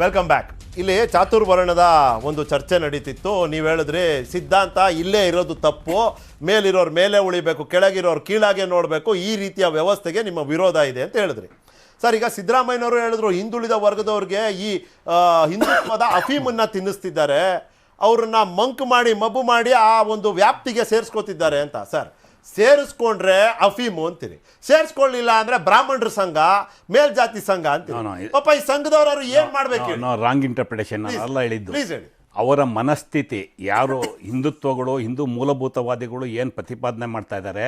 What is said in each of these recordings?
Welcome back ಇಲ್ಲಿ ಚಾತುರ್ವರ್ಣದ ಒಂದು ಚರ್ಚೆ ನಡೀತಿತ್ತು. ನೀವು ಹೇಳಿದ್ರಿ ಸಿದ್ಧಾಂತ ಇಲ್ಲೇ ಇರೋದು ತಪ್ಪು. ಮೇಲಿರೋರು ಮೇಲೆ ಉಳಿಬೇಕು, ಕೆಳಗಿರೋರು ಕೀಳಾಗೆ ನೋಡಬೇಕು. ಈ ರೀತಿಯ ವ್ಯವಸ್ಥೆಗೆ ನಿಮ್ಮ ವಿರೋಧ ಇದೆ ಅಂತ ಹೇಳಿದ್ರಿ. ಸರ್, ಈಗ ಸಿದ್ದರಾಮಯ್ಯನವರು ಹೇಳಿದ್ರು, ಹಿಂದುಳಿದ ವರ್ಗದವ್ರಿಗೆ ಈ ಹಿಂದುತ್ವದ ಅಫೀಮನ್ನ ತಿನ್ನಿಸ್ತಿದ್ದಾರೆ. ಅವ್ರನ್ನ ಮಂಕ್ ಮಾಡಿ, ಮಬ್ಬು ಮಾಡಿ ಆ ಒಂದು ವ್ಯಾಪ್ತಿಗೆ ಸೇರಿಸ್ಕೋತಿದ್ದಾರೆ ಅಂತ. ಸರ್ ಸೇರಿಸ್ಕೊಂಡ್ರೆ ಅಫೀಮು ಅಂತೀರಿ ಸೇರಿಸ್ಕೊಳ್ಳಿಲ್ಲ ಅಂದ್ರೆ ಬ್ರಾಹ್ಮಣರ ಸಂಘ ಮೇಲ್ಜಾತಿ ಸಂಘ ಅಂತೀರಿ ಇದು- ಪಾಪ ಈ ಸಂಘದವರು ಏನ್ ಮಾಡ್ಬೇಕು ಹೇಳಿ? ರಾಂಗ್ ಇಂಟರ್ಪ್ರಿಟೇಷನ್ ಅಲ್ಲ ಹೇಳಿದ್ದು. ಪ್ಲೀಸ್ ಹೇಳಿ. ಅವರ ಮನಸ್ಥಿತಿ ಯಾರು ಹಿಂದುತ್ವಗಳು ಹಿಂದೂ ಮೂಲಭೂತವಾದಿಗಳು ಏನು ಪ್ರತಿಪಾದನೆ ಮಾಡ್ತಾ ಇದ್ದಾರೆ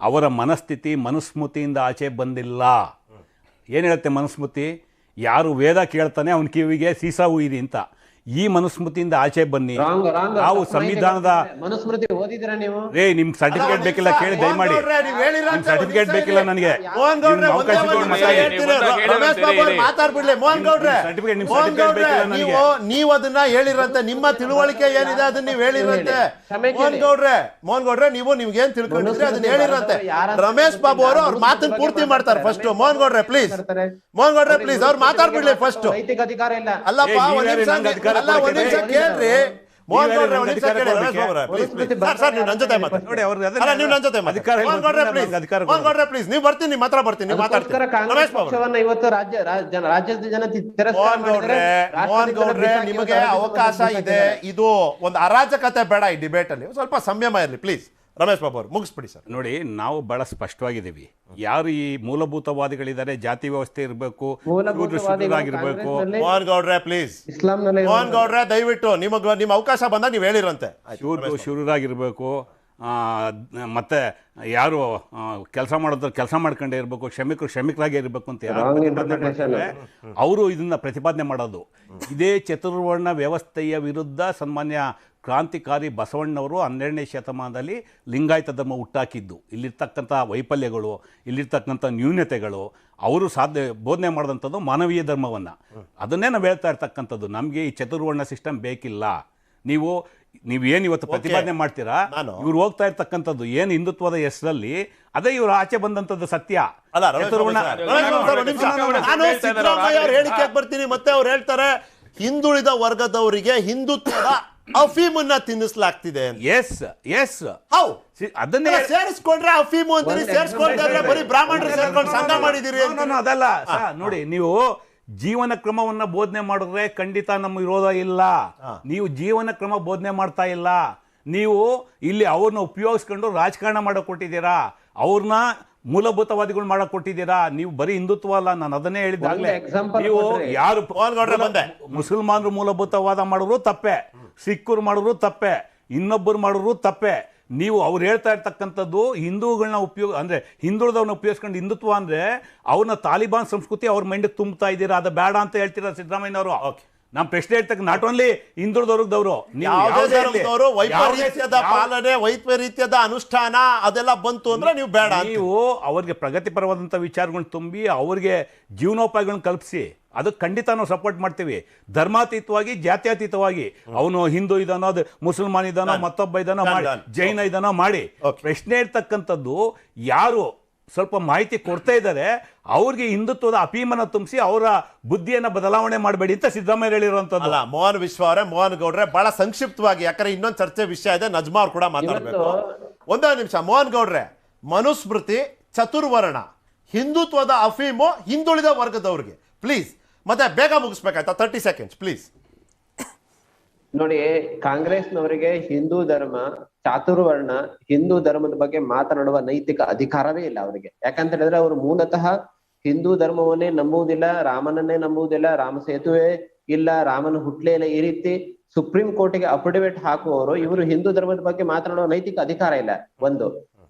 ಅವರ ಮನಸ್ಥಿತಿ ಮನುಸ್ಮೃತಿಯಿಂದ ಆಚೆ ಬಂದಿಲ್ಲ. ಏನು ಹೇಳುತ್ತೆ ಮನುಸ್ಮೃತಿ? ಯಾರು ವೇದ ಕೇಳ್ತಾನೆ ಅವನ ಕಿವಿಗೆ ಸೀಸಾ ಇದೆ ಅಂತ. ಈ ಮನುಸ್ಮೃತಿಯಿಂದ ಆಚೆ ಬನ್ನಿ. ನಾವು ಸಂವಿಧಾನದ ಮನುಸ್ಮೃತಿ ಓದಿದ್ರ ನೀವು? ರೇ ನಿಮ್ ಸರ್ಟಿಫಿಕೇಟ್ ಬೇಕಿಲ್ಲ ಕೇಳಿ ದಯಮಾಡಿ. ನಿಮ್ ಸರ್ಟಿಫಿಕೇಟ್ ಬೇಕಿಲ್ಲ ನನಗೆ. ನೀವು ಅದನ್ನ ಹೇಳಿರಂತೆ. ನಿಮ್ಮ ತಿಳುವಳಿಕೆ ಏನಿದೆ ಅದನ್ನ ನೀವು ಹೇಳಿರಂತೆ. ಮೋಹನ್ ಗೌಡ್ರೆ ಮೋಹನ್ ಗೌಡ್ರೆ ನೀವು ನಿಮ್ಗೆ ಏನ್ ತಿಳ್ಕೊಂಡಿದ್ರೆ ಅದನ್ನ ಹೇಳಿರಂತೆ. ರಮೇಶ್ ಬಾಬು ಅವರು ಅವ್ರ ಮಾತನ್ನ ಪೂರ್ತಿ ಮಾಡ್ತಾರೆ ಫಸ್ಟ್ ಮೋಹನ್ ಗೌಡ್ರೆ ಪ್ಲೀಸ್ ಮೋಹನ್ ಗೌಡ್ರೆ ಪ್ಲೀಸ್ ಅವ್ರು ಮಾತಾಡ್ಬಿಡ್ಲಿ ಫಸ್ಟ್ ನೈತಿಕ ಅಧಿಕಾರ ಇಲ್ಲ. ಅಲ್ಲಪ್ಪ ಒಂದ್ ನಿಮಿಷ ಕೇಳ್ರಿ. ಮೋಹನ್ ಗೌಡ್ರೆ ಒಂದ್ ನಂಗೆ ನಿಮಿಷ ಅಧಿಕಾರ ಕೇಳಿ ರಮೇಶ್ ಕೊಡ್ಲಿಕ್ಕೆ? ಪ್ಲೀಸ್ ಮನುಸ್ಮೃತಿ ಸರ್ ಸರ್ ನೀವು ನನ್ನ ಜೊತೆ ಮಾತಾಡಿ. ನೋಡಿ, ಅವ್ರು ಅದನ್ನ- ಅಲ್ಲ ನೀವು ನನ್ನ ಜೊತೆ ಮಾತಾಡಿ. ಮೋಹನ್ ಗೌಡ್ರೆ ನಮ್ಗೆ ಪ್ಲೀಸ್ ಅಧಿಕಾರ ಮೋಹನ್ ಗೌಡ್ರೆ ಪ್ಲೀಸ್ ನೀವು ಬರ್ತೀನಿ ನಿಮ್ಮ ಹತ್ರ ಬರ್ತೀನಿ ನೀವು ಮಾತಾಡ್ತೀನಿ. ರಮೇಶ್ ಬಾಬು. ಇವತ್ತು ರಾಜ್ಯ ರಾಜ್ಯದ ಜನ ತಿ- ತಿರಸ್ಕಾರ ಮೋಹನ್ ಗೌಡ್ರೆ ಮೋಹನ್ ಗೌಡ್ರೆ ನಿಮಗೆ ಅವಕಾಶ ಇದೆ. ಇದು ಒಂದು ಅರಾಜಕತೆ ಬೇಡ ಈ ಡಿಬೇಟ್ ಅಲ್ಲಿ. ಸ್ವಲ್ಪ ಸಂಯಮ ಇರಲಿ ಪ್ಲೀಸ್ ರಮೇಶ್ ಬಾಬು ಅವರು ಮುಗಿಸ್ಬಿಡಿ ಸರ್. ನೋಡಿ ನಾವು ಬಹಳ ಸ್ಪಷ್ಟವಾಗಿದ್ದೀವಿ. ಯಾರು ಈ ಮೂಲಭೂತವಾದಿಗಳಿದ್ದಾರೆ ಜಾತಿ ವ್ಯವಸ್ಥೆ ಇರಬೇಕು ಆಗಿರಬೇಕು ಮೋಹನ್ ಗೌಡ್ರೆ ಪ್ಲೀಸ್ ಮೋಹನ್ ಗೌಡ್ರೆ ದಯವಿಟ್ಟು ನಿಮ್ಮ ನಿಮ್ಮ ಅವಕಾಶ ಬಂದಾಗ ನೀವು ಹೇಳಿರಂತೆ. ಶಿವರು ಆ, ಮತ್ತೆ ಯಾರು ಕೆಲಸ ಮಾಡೋದ್ರ ಕೆಲಸ ಮಾಡ್ಕೊಂಡೇ ಇರಬೇಕು ಶ್ರಮಿಕರು ಶ್ರಮಿಕರಾಗಿ ಇರಬೇಕು ಅಂತ ಅವರು ಇದನ್ನ ಪ್ರತಿಪಾದನೆ ಮಾಡೋದು. ಇದೇ ಚತುರ್ವರ್ಣ ವ್ಯವಸ್ಥೆಯ ವಿರುದ್ಧ ಸನ್ಮಾನ್ಯ ಕ್ರಾಂತಿಕಾರಿ ಬಸವಣ್ಣವರು ಹನ್ನೆರಡನೇ ಶತಮಾನದಲ್ಲಿ ಲಿಂಗಾಯತ ಧರ್ಮ ಹುಟ್ಟಾಕಿದ್ದು. ಇಲ್ಲಿರ್ತಕ್ಕಂಥ ವೈಫಲ್ಯಗಳು ಇಲ್ಲಿರ್ತಕ್ಕಂಥ ನ್ಯೂನತೆಗಳು ಅವರು ಸಾಧ್ಯ ಬೋಧನೆ ಮಾಡಿದಂಥದ್ದು ಮಾನವೀಯ ಧರ್ಮವನ್ನು. ಅದನ್ನೇ ನಾವು ಹೇಳ್ತಾ ಇರ್ತಕ್ಕಂಥದ್ದು. ನಮಗೆ ಈ ಚತುರ್ವರ್ಣ ಸಿಸ್ಟಮ್ ಬೇಕಿಲ್ಲ. ನೀವು ನೀವೇನು ಇವತ್ತು ಪ್ರತಿಪಾದನೆ ಮಾಡ್ತೀರಾ? ಇವ್ರು ಹೋಗ್ತಾ ಇರ್ತಕ್ಕಂಥದ್ದು ಏನು ಹಿಂದುತ್ವದ ಹೆಸರಲ್ಲಿ ಅದೇ ಇವರು ಆಚೆ ಬಂದಂಥದ್ದು ಸತ್ಯ. ಹೇಳಿಕೆ ಬರ್ತೀನಿ ಮತ್ತೆ ಅವ್ರು ಹೇಳ್ತಾರೆ ಹಿಂದುಳಿದ ವರ್ಗದವರಿಗೆ ಹಿಂದುತ್ವದ ಅಫೀಮನ್ನ ತಿನ್ನಿಸ್ಲಾಗ್ತಿದೆ ಅಂತ ಎಸ್ ಎಸ್ ಹೌ ಅದನ್ನೇ ಸೇರಿಸ್ಕೊಂಡ್ರೆ ಅಫೀಮು ಅಂತೀರಿ ಒಂದ್ ಸೇರಿಸ್ಕೊಂಡ್ರೆ ಬರೀ ಬ್ರಾಹ್ಮಣರು ಸೇರ್ಕೊಂಡು ಸಂಘ ಮಾಡಿದಿರಿ No, no, no, ಅದಲ್ಲ. ನೋಡಿ ನೀವು ಜೀವನ ಕ್ರಮವನ್ನ ಬೋಧನೆ ಮಾಡಿದ್ರೆ ಖಂಡಿತ ನಮ್ಮ ವಿರೋಧ ಇಲ್ಲ. ನೀವು ಜೀವನ ಕ್ರಮ ಬೋಧನೆ ಮಾಡ್ತಾ ಇಲ್ಲ. ನೀವು ಇಲ್ಲಿ ಅವ್ರನ್ನ ಉಪಯೋಗಿಸ್ಕೊಂಡು ರಾಜಕಾರಣ ಮಾಡಕ್ ಕೊಟ್ಟಿದ್ದೀರಾ ಅವ್ರನ್ನ ಮೂಲಭೂತವಾದಿಗಳು ಮಾಡಕ್ ಕೊಟ್ಟಿದ್ದೀರಾ? ನೀವು ಬರೀ ಹಿಂದುತ್ವ ಅಲ್ಲ ನಾನು ಅದನ್ನೇ ಹೇಳಿದ್ದಾಗಲೇ ಒಂದು ನೀವು ಯಾರು ಬಂದೆ. ಮುಸಲ್ಮಾನರು ಮೂಲಭೂತವಾದ ಮಾಡಿದ್ರು ತಪ್ಪೆ. ಸಿಖ್ಖರು ಮಾಡಿದ್ರು ತಪ್ಪೆ. ಇನ್ನೊಬ್ಬರು ಮಾಡಿದ್ರು ತಪ್ಪೆ. ನೀವು ಅವ್ರು ಹೇಳ್ತಾ ಇರ್ತಕ್ಕಂಥದ್ದು ಹಿಂದೂಗಳನ್ನ ಉಪಯೋಗ ಅಂದ್ರೆ ಹಿಂದುಳಿದವ್ರನ್ನ ಉಪಯೋಗಿಸ್ಕೊಂಡು ಹಿಂದುತ್ವ ಅಂದ್ರೆ ಅವ್ರನ್ನ ತಾಲಿಬಾನ್ ಸಂಸ್ಕೃತಿ ಅವ್ರ ಮೈಂಡಿಗೆ ತುಂಬ್ತಾ ಇದ್ದೀರಾ? ಅದು ಬೇಡ ಅಂತ ಹೇಳ್ತೀರಾ ಸಿದ್ದರಾಮಯ್ಯನವರು? Okay. ನಮ್ಮ ಪ್ರಶ್ನೆ ಹೇಳ್ತಕ್ಕ ನಾಟ್ ಓನ್ಲಿ ಧರ್ಮದವರು ವೈಪರೀತ್ಯದ ಪಾಲನೆ ವೈಪರೀತ್ಯದ ಅನುಷ್ಠಾನ ಅದೆಲ್ಲ ಬಂತು ಅಂದ್ರೆ ನೀವು ಬೇಡ ನೀವು ಅವ್ರಿಗೆ ಪ್ರಗತಿಪರವಾದಂಥ ವಿಚಾರಗಳನ್ನ ತುಂಬಿ ಅವ್ರಿಗೆ ಜೀವನೋಪಾಯಗಳನ್ನ ಕಲ್ಪಿಸಿ ಅದು ಖಂಡಿತ ನಾವು ಸಪೋರ್ಟ್ ಮಾಡ್ತೀವಿ. ಧರ್ಮಾತೀತವಾಗಿ ಜಾತ್ಯಾತೀತವಾಗಿ. ಅವನು ಹಿಂದೂ ಇದಾನೋ ಅದು ಮುಸಲ್ಮಾನ್ ಇದಾನೋ ಮತ್ತೊಬ್ಬ ಇದಾನೋ ಮಾಡಿ ಜೈನ ಇದಾನೋ ಮಾಡಿ. ಪ್ರಶ್ನೆ ಇರ್ತಕ್ಕಂಥದ್ದು ಯಾರು ಸ್ವಲ್ಪ ಮಾಹಿತಿ ಕೊಡ್ತಾ ಇದ್ದಾರೆ. ಅವ್ರಿಗೆ ಹಿಂದುತ್ವದ ಅಪೀಮನ ತುಂಬಿಸಿ ಅವರ ಬುದ್ಧಿಯನ್ನು ಬದಲಾವಣೆ ಮಾಡಬೇಡಿ ಅಂತ ಸಿದ್ದರಾಮಯ್ಯ ಹೇಳಿರುವಂಥದ್ದು ಅಲ್ಲ ಮೋಹನ್ ವಿಶ್ವ ಅವರೇ ಮೋಹನ್ ಗೌಡ್ರೆ ಬಹಳ ಸಂಕ್ಷಿಪ್ತವಾಗಿ ಯಾಕಂದ್ರೆ ಇನ್ನೊಂದು ಚರ್ಚೆ ವಿಷಯ ಇದೆ ನಜ್ಮಾ ಅವ್ರು ಕೂಡ ಮಾತಾಡಬೇಕು. ಒಂದೇ ನಿಮಿಷ ಮೋಹನ್ ಗೌಡ್ರೆ ಮನುಸ್ಮೃತಿ ಚತುರ್ವರ್ಣ ಹಿಂದುತ್ವದ ಅಫೀಮು ಹಿಂದುಳಿದ ವರ್ಗದವ್ರಿಗೆ ಪ್ಲೀಸ್ ಮತ್ತೆ ಬೇಗ ಮುಗಿಸ್ಬೇಕಾಯ್ತಾ? ತರ್ಟಿ ಸೆಕೆಂಡ್ಸ್ ಪ್ಲೀಸ್ ನೋಡಿ ಕಾಂಗ್ರೆಸ್ನವರಿಗೆ ಹಿಂದೂ ಧರ್ಮ ಚಾತುರ್ವರ್ಣ ಹಿಂದೂ ಧರ್ಮದ ಬಗ್ಗೆ ಮಾತನಾಡುವ ನೈತಿಕ ಅಧಿಕಾರವೇ ಇಲ್ಲ ಅವರಿಗೆ. ಯಾಕಂತ ಹೇಳಿದ್ರೆ ಅವರು ಮೂಲತಃ ಹಿಂದೂ ಧರ್ಮವನ್ನೇ ನಂಬುವುದಿಲ್ಲ, ರಾಮನನ್ನೇ ನಂಬುವುದಿಲ್ಲ, ರಾಮ ಸೇತುವೆ ಇಲ್ಲ, ರಾಮನ ಹುಟ್ಲೇ ಇಲ್ಲ, ಈ ರೀತಿ ಸುಪ್ರೀಂ ಕೋರ್ಟ್ಗೆ ಅಫಿಡವಿಟ್ ಹಾಕುವವರು ಇವರು ಹಿಂದೂ ಧರ್ಮದ ಬಗ್ಗೆ ಮಾತನಾಡುವ ನೈತಿಕ ಅಧಿಕಾರ ಇಲ್ಲ. ಒಂದು.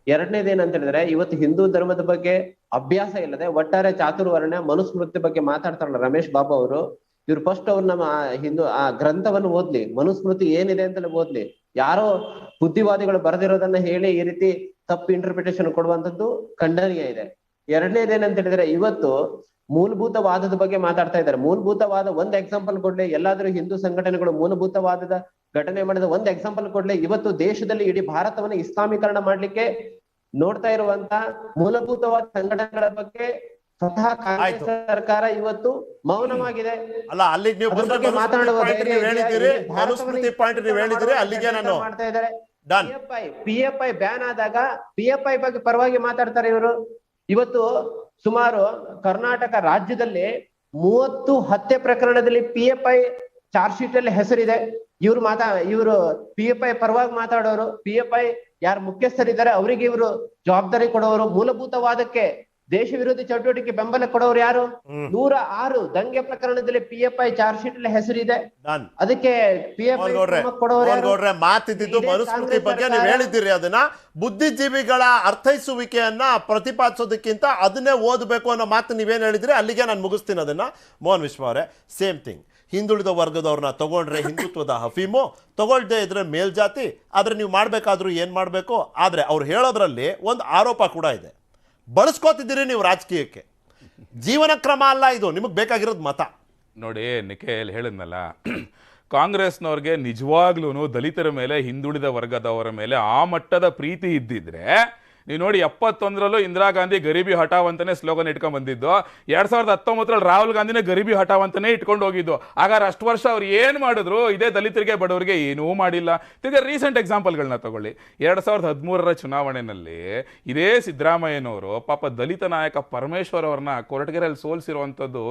ಎರಡನೇದು ಏನಂತ ಹೇಳಿದ್ರೆ ಇವತ್ತು ಹಿಂದೂ ಧರ್ಮದ ಬಗ್ಗೆ ಅಭ್ಯಾಸ ಇಲ್ಲದೆ ಒಟ್ಟಾರೆ ಚಾತುರ್ವರ್ಣ, ಮನುಸ್ಮೃತಿ ಬಗ್ಗೆ ಮಾತಾಡ್ತಾರಲ್ಲ ರಮೇಶ್ ಬಾಬು ಅವರು, ಇವ್ರು ಫಸ್ಟ್ ಅವ್ರು ನಮ್ಮ ಹಿಂದೂ ಆ ಗ್ರಂಥವನ್ನು ಓದ್ಲಿ, ಮನುಸ್ಮೃತಿ ಏನಿದೆ ಅಂತಲೇ ಓದ್ಲಿ. ಯಾರೋ ಬುದ್ಧಿವಾದಿಗಳು ಬರೆದಿರೋದನ್ನ ಹೇಳಿ ಈ ರೀತಿ ತಪ್ಪು ಇಂಟರ್ಪ್ರಿಟೇಷನ್ ಕೊಡುವಂತದ್ದು ಖಂಡನೀಯ ಇದೆ. ಎರಡನೇದೇನಂತ ಹೇಳಿದ್ರೆ, ಇವತ್ತು ಮೂಲಭೂತವಾದದ ಬಗ್ಗೆ ಮಾತಾಡ್ತಾ ಇದ್ದಾರೆ. ಮೂಲಭೂತವಾದ ಒಂದ್ ಎಕ್ಸಾಂಪಲ್ ಕೊಡ್ಲಿ, ಎಲ್ಲಾದ್ರೂ ಹಿಂದೂ ಸಂಘಟನೆಗಳು ಮೂಲಭೂತವಾದದ ಘಟನೆ ಮಾಡಿದ ಒಂದ್ ಎಕ್ಸಾಂಪಲ್ ಕೊಡ್ಲಿ, ಇವತ್ತು ದೇಶದಲ್ಲಿ ಇಡೀ ಭಾರತವನ್ನು ಇಸ್ಲಾಮೀಕರಣ ಮಾಡ್ಲಿಕ್ಕೆ ನೋಡ್ತಾ ಇರುವಂತ ಮೂಲಭೂತವಾದ ಸಂಘಟನೆಗಳ ಬಗ್ಗೆ ಸ್ವತಃ ಕಾಂಗ್ರೆಸ್ ಸರ್ಕಾರ ಇವತ್ತು ಮೌನವಾಗಿದೆ. ಅಲ್ಲ ಅಲ್ಲಿ ನೀವು? ಹೇಳಿದ್ದೀರಿ? ಮನುಸ್ಮೃತಿ ಪಾಯಿಂಟ್ ನೀವು ಹೇಳಿದಿರಿ ಅಲ್ಲಿಗೆ ನಾನು ಮಾಡ್ತಾ ಇದ್ದಾರೆ. ಡನ್. ಪಿಎಫ್ಐ ಪಿಎಫ್ಐ ಬ್ಯಾನ್ ಆದಾಗ ಪಿಎಫ್ಐ ಬಗ್ಗೆ ಪರವಾಗಿ ಮಾತಾಡ್ತಾರೆ ಇವರು. ಇವತ್ತು ಸುಮಾರು ಕರ್ನಾಟಕ ರಾಜ್ಯದಲ್ಲಿ ಮೂವತ್ತು ಹತ್ಯೆ ಪ್ರಕರಣದಲ್ಲಿ ಪಿಎಫ್ಐ ಚಾರ್ಜ್ ಶೀಟ್ ಅಲ್ಲಿ ಹೆಸರಿದೆ. ಇವ್ರು ಮಾತಾ ಇವರು ಐ ಪರವಾಗಿ ಮಾತಾಡೋರು. ಪಿಎಫ್ಐ ಯಾರು ಮುಖ್ಯಸ್ಥರಿದ್ದಾರೆ ಅವರಿಗೆ ಇವರು ಜವಾಬ್ದಾರಿ ಕೊಡೋರು. ಮೂಲಭೂತವಾದಕ್ಕೆ ದೇಶ ವಿರೋಧಿ ಚಟುವಟಿಕೆ ಬೆಂಬಲ ಕೊಡೋರು ಯಾರು. ನೂರ ಆರು ದಂಗೆ ಪ್ರಕರಣದಲ್ಲಿ ಪಿಎಫ್ಐ ಚಾರ್ಜ್ ಶೀಟ್ ಅಲ್ಲಿ ಹೆಸರಿದೆ. ಅದಕ್ಕೆ ಪಿ ಎಫ್ ಐ ಮಾತಿದ್ದು ಮನುಸ್ಮೃತಿ ಬಗ್ಗೆ ನೀವು ಹೇಳಿದ್ದೀರಿ ಅದನ್ನ. ಬುದ್ಧಿಜೀವಿಗಳ ಅರ್ಥೈಸುವಿಕೆಯನ್ನ ಪ್ರತಿಪಾದಿಸೋದಕ್ಕಿಂತ ಅದನ್ನೇ ಓದಬೇಕು ಅನ್ನೋ ಮಾತು ನೀವೇನು ಹೇಳಿದ್ರಿ? ಅಲ್ಲಿಗೆ ನಾನು ಮುಗಿಸ್ತೀನಿ ಅದನ್ನ. ಮೋಹನ್ ವಿಶ್ವ ಅವರೇ ಸೇಮ್ ಥಿಂಗ್ ಹಿಂದುಳಿದ ವರ್ಗದವ್ರನ್ನ ತಗೊಂಡ್ರೆ ಹಿಂದುತ್ವದ ಹಫೀಮು ತಗೊಳ್ದೇ ಇದ್ರೆ ಮೇಲ್ಜಾತಿ. ಆದ್ರೆ ನೀವು ಮಾಡ್ಬೇಕಾದ್ರೂ ಏನು ಮಾಡಬೇಕು? ಆದ್ರೆ ಅವ್ರು ಹೇಳೋದ್ರಲ್ಲಿ ಒಂದು ಆರೋಪ ಕೂಡ ಇದೆ. ಬಳಸ್ಕೋತಿದ್ದೀರಿ ನೀವು ರಾಜಕೀಯಕ್ಕೆ. ಜೀವನ ಕ್ರಮ ಅಲ್ಲ ಇದು, ನಿಮಗೆ ಬೇಕಾಗಿರೋದು ಮತ. ನೋಡಿ, ನಿಖೇಲ್ ಹೇಳಿದ್ನಲ್ಲ, ಕಾಂಗ್ರೆಸ್ನವ್ರಿಗೆ ನಿಜವಾಗ್ಲೂ ದಲಿತರ ಮೇಲೆ ಹಿಂದುಳಿದ ವರ್ಗದವರ ಮೇಲೆ ಆ ಮಟ್ಟದ ಪ್ರೀತಿ ಇದ್ದಿದ್ರೆ ನೀವು ನೋಡಿ ಎಪ್ಪತ್ತೊಂದರಲ್ಲೂ ಇಂದಿರಾ ಗಾಂಧಿ ಗರೀಬಿ ಹಠಾವ್ ಅಂತಾನೆ ಸ್ಲೋಗನ್ ಇಟ್ಕೊಂಡು ಬಂದಿದ್ದು. ಎರಡ್ ಸಾವಿರದ ಹತ್ತೊಂಬತ್ತರಲ್ಲಿ ರಾಹುಲ್ ಗಾಂಧಿನೇ ಗರೀಬಿ ಹಠಾವ್ ಅಂತಾನೆ ಇಟ್ಕೊಂಡು ಹೋಗಿದ್ದು. ಹಾಗಾದ್ರೆ ಅಷ್ಟು ವರ್ಷ ಅವ್ರು ಏನು ಮಾಡಿದ್ರು ಇದೇ ದಲಿತರಿಗೆ ಬಡವರಿಗೆ ಏನೂ ಮಾಡಿಲ್ಲ. ತಿರ್ಗಿ ರೀಸೆಂಟ್ ಎಕ್ಸಾಂಪಲ್ಗಳನ್ನ ತಗೊಳ್ಳಿ. ಎರಡು ಸಾವಿರದ ಹದಿಮೂರರ ಚುನಾವಣೆಯಲ್ಲಿ ಇದೇ ಸಿದ್ದರಾಮಯ್ಯನವರು ಪಾಪ ದಲಿತ ನಾಯಕ ಪರಮೇಶ್ವರ್ ಅವ್ರನ್ನ ಕೊರಟಗೆರೆಯಲ್ಲಿ ಸೋಲಿಸಿರುವಂಥದ್ದು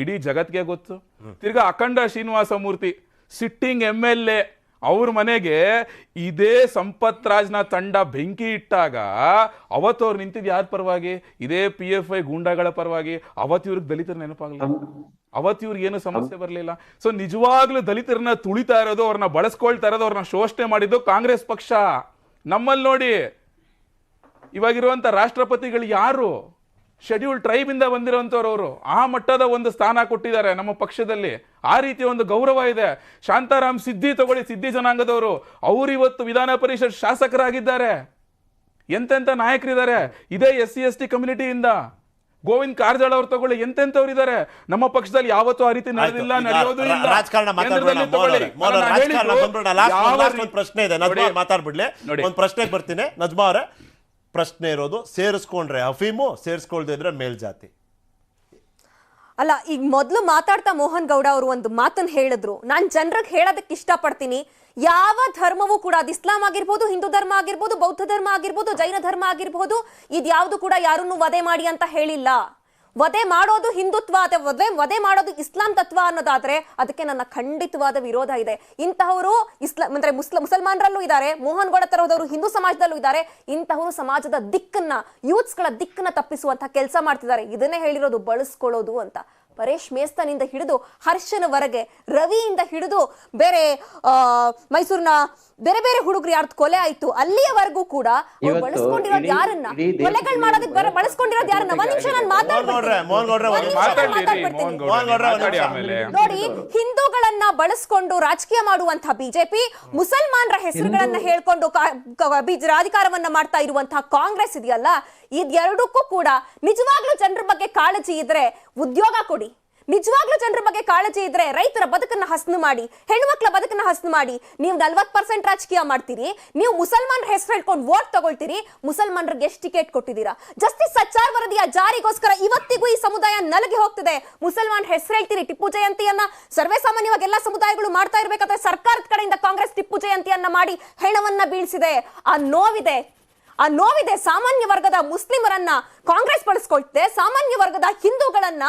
ಇಡೀ ಜಗತ್ತಿಗೆ ಗೊತ್ತು. ತಿರ್ಗಿ Akhanda Srinivasa Murthy sitting M L A ಅವ್ರ ಮನೆಗೆ ಇದೇ ಸಂಪತ್ ರಾಜ್ನ ತಂಡ ಬೆಂಕಿ ಇಟ್ಟಾಗ ಅವತ್ತು ಅವ್ರು ನಿಂತಿದ್ ಯಾರ ಪರವಾಗಿ? ಇದೇ ಪಿ ಎಫ್ ಐ ಗೂಂಡಾಗಳ ಪರವಾಗಿ? ಅವತ್ತು ಇವ್ರಿಗೆ ದಲಿತರ ನೆನಪಾಗಲಿಲ್ಲ. ಅವತ್ತು ಇವ್ರಿಗೆ ಏನು ಸಮಸ್ಯೆ ಬರಲಿಲ್ಲ. ಸೊ ನಿಜವಾಗ್ಲೂ ದಲಿತರನ್ನ ತುಳಿತಾ ಇರೋದು, ಅವ್ರನ್ನ ಬಳಸ್ಕೊಳ್ತಾ ಇರೋದು, ಅವ್ರನ್ನ ಶೋಷಣೆ ಮಾಡಿದ್ದು ಕಾಂಗ್ರೆಸ್ ಪಕ್ಷ. ನಮ್ಮಲ್ಲಿ ನೋಡಿ ಇವಾಗಿರುವಂತ ರಾಷ್ಟ್ರಪತಿಗಳು ಯಾರು? ಶೆಡ್ಯೂಲ್ ಟ್ರೈಬ್ ಇಂದ ಬಂದಿರುವಂತವ್ರು ಅವರು. ಆ ಮಟ್ಟದ ಒಂದು ಸ್ಥಾನ ಕೊಟ್ಟಿದ್ದಾರೆ ನಮ್ಮ ಪಕ್ಷದಲ್ಲಿ. ಆ ರೀತಿಯ ಒಂದು ಗೌರವ ಇದೆ. ಶಾಂತಾರಾಮ್ ಸಿದ್ದಿ ತಗೊಳ್ಳಿ ಸಿದ್ದಿ ಜನಾಂಗದವರು. ಅವರು ಇವತ್ತು ವಿಧಾನ ಪರಿಷತ್ ಶಾಸಕರಾಗಿದ್ದಾರೆ. ಎಂತೆಂತ ನಾಯಕರಿದ್ದಾರೆ? ಇದೇ ಎಸ್ ಸಿ ಎಸ್ ಟಿ ಕಮ್ಯುನಿಟಿಯಿಂದ. ಗೋವಿಂದ್ ಕಾರಜೋಳ ಅವ್ರು ತಗೊಳ್ಳಿ ಎಂತೆಂತವ್ರು ಇದ್ದಾರೆ? ನಮ್ಮ ಪಕ್ಷದಲ್ಲಿ ಯಾವತ್ತೂ ಆ ರೀತಿ ನಡೆದಿಲ್ಲ ನಡೆಯೋದು ರಾಜಕಾರಣ ರೀತಿ- ಪ್ರಶ್ನೆ ಇದೆ. ನಜ್ಮಾ ಮಾತಾಡ್ಬಿಡ್ಲಿ. ಒಂದು ಪ್ರಶ್ನೆಗೆ ಬರ್ತೀನಿ. ನಜ್ಮಾ ಅವರೇ ಪ್ರಶ್ನೆ ಇರೋದು, ಸೇರಿಸ್ಕೊಂಡ್ರೆ ಅಫೀಮು, ಸೇರಿಸ್ಕೊಳ್ದೇ ಇದ್ರೆ ಮೇಲ್ಜಾತಿ. ಅಲ್ಲ, ಈಗ ಮೊದಲು ಮಾತಾಡ್ತಾ ಮೋಹನ್ ಗೌಡ ಅವರು ಒಂದು ಮಾತನ್ನು ಹೇಳಿದ್ರು. ನಾನು ಜನರಿಗೆ ಹೇಳೋದಕ್ಕೆ ಇಷ್ಟಪಡ್ತೀನಿ. ಯಾವ ಧರ್ಮವೂ ಕೂಡ ಅದು ಇಸ್ಲಾಂ ಆಗಿರ್ಬೋದು, ಹಿಂದೂ ಧರ್ಮ ಆಗಿರ್ಬೋದು, ಬೌದ್ಧ ಧರ್ಮ ಆಗಿರ್ಬೋದು, ಜೈನ ಧರ್ಮ ಆಗಿರ್ಬೋದು, ಇದ್ಯಾವುದು ಕೂಡ ಯಾರನ್ನು ವಧೆ ಮಾಡಿ ಅಂತ ಹೇಳಿಲ್ಲ. ವಧೆ ಮಾಡೋದು ಹಿಂದುತ್ವ ಅಥವಾ ವಧೆ ವಧೆ ಮಾಡೋದು ಇಸ್ಲಾಂ ತತ್ವ ಅನ್ನೋದಾದ್ರೆ ಅದಕ್ಕೆ ನನ್ನ ಖಂಡಿತವಾದ ವಿರೋಧ ಇದೆ. ಇಂತಹವರು ಇಸ್ಲಾಂ, ಅಂದ್ರೆ ಮುಸ್ಲ, ಮುಸಲ್ಮಾನರಲ್ಲೂ ಇದ್ದಾರೆ ಮೋಹನ್ ಗೌಡ ತರಹದವರು ಹಿಂದೂ ಸಮಾಜದಲ್ಲೂ ಇದ್ದಾರೆ, ಇಂತಹವರು ಸಮಾಜದ ದಿಕ್ಕನ್ನ, ಯೂತ್ಸ್ಗಳ ದಿಕ್ಕನ್ನ ತಪ್ಪಿಸುವಂತಹ ಕೆಲಸ ಮಾಡ್ತಿದ್ದಾರೆ. ಇದನ್ನೇ ಹೇಳಿರೋದು ಬಳಸ್ಕೊಳ್ಳೋದು ಅಂತ. ಪರೇಶ್ ಮೇಸ್ತನಿಂದ ಹಿಡಿದು ಹರ್ಷನವರೆಗೆ ರವಿಯಿಂದ ಹಿಡಿದು ಬೇರೆ ಆ, ಮೈಸೂರಿನ ಬೇರೆ ಬೇರೆ ಹುಡುಗರು ಯಾರ್ದು ಕೊಲೆ ಆಯ್ತು ಅಲ್ಲಿಯವರೆಗೂ ಕೂಡ ಬಳಸ್ಕೊಂಡಿರೋದು ಯಾರನ್ನ? ಕೊಲೆಗಳು ಮಾಡೋದಕ್ಕೆ ಬರ- ಬಳಸ್ಕೊಂಡಿರೋದು ಯಾರನ್ನ? ಒಂದ್ ನಿಮಿಷ ನಾನು ಮಾತಾಡ್ಬಿಡ್ತೀನಿ. ನೋಡಿ ಹಿಂದೂಗಳನ್ನ ಬಳಸ್ಕೊಂಡು ರಾಜಕೀಯ ಮಾಡುವಂತಹ ಬಿಜೆಪಿ ಮುಸಲ್ಮಾನರ ಹೆಸರುಗಳನ್ನ ಹೇಳ್ಕೊಂಡು ರಾಜಕಾರವನ್ನ ಮಾಡ್ತಾ ಇರುವಂತಹ ಕಾಂಗ್ರೆಸ್ ಇದೆಯಲ್ಲ? ಇದೆರಡಕ್ಕೂ ಕೂಡ ನಿಜವಾಗ್ಲೂ ಜನರ ಬಗ್ಗೆ ಕಾಳಜಿ ಇದ್ರೆ ಉದ್ಯೋಗ ಕೊಡಿ. ನಿಜವಾಗ್ಲೂ ಜನರ ಬಗ್ಗೆ ಕಾಳಜಿ ಇದ್ರೆ ರೈತರ ಬದುಕನ್ನ ಹಸನು ಮಾಡಿ, ಹೆಣ್ಮಕ್ಳ ಬದುಕನ್ನ ಹಸನು ಮಾಡಿ, ನೀವು ನಲ್ವತ್ ಪರ್ಸೆಂಟ್ ರಾಜಕೀಯ ಮಾಡ್ತೀರಿ, ನೀವು ಮುಸಲ್ಮಾನರ ಹೆಸರು ಹೇಳ್ಕೊಂಡು ವೋಟ್ ತಗೊಳ್ತೀರಿ, ಮುಸಲ್ಮಾನರಿಗೆ ಎಷ್ಟು ಟಿಕೆಟ್ ಕೊಟ್ಟಿದ್ದೀರಾ? ಜಸ್ಟಿಸ್ ಸಚ್ಚಾರ್ ವರದಿಯ ಜಾರಿಗೋಸ್ಕರ ಇವತ್ತಿಗೂ ಈ ಸಮುದಾಯ ನಲಗಿ ಹೋಗ್ತಿದೆ. ಮುಸಲ್ಮಾನ್ ಹೆಸರು ಹೇಳ್ತೀರಿ ಟಿಪ್ಪು ಜಯಂತಿಯನ್ನ. ಸರ್ವೇ ಸಾಮಾನ್ಯವಾಗಿ ಎಲ್ಲ ಸಮುದಾಯಗಳು ಮಾಡ್ತಾ ಇರ್ಬೇಕಾದ್ರೆ ಸರ್ಕಾರದ ಕಡೆಯಿಂದ ಕಾಂಗ್ರೆಸ್ ಟಿಪ್ಪು ಜಯಂತಿಯನ್ನ ಮಾಡಿ ಹೆಣವನ್ನ ಬೀಳ್ಸಿದೆ. ಆ ನೋವಿದೆ ಆ ನೋವಿದೆ ಸಾಮಾನ್ಯ ವರ್ಗದ ಮುಸ್ಲಿಮರನ್ನ ಕಾಂಗ್ರೆಸ್ ಬಳಸ್ಕೊಳ್ತಿದೆ ಸಾಮಾನ್ಯ ವರ್ಗದ ಹಿಂದೂಗಳನ್ನ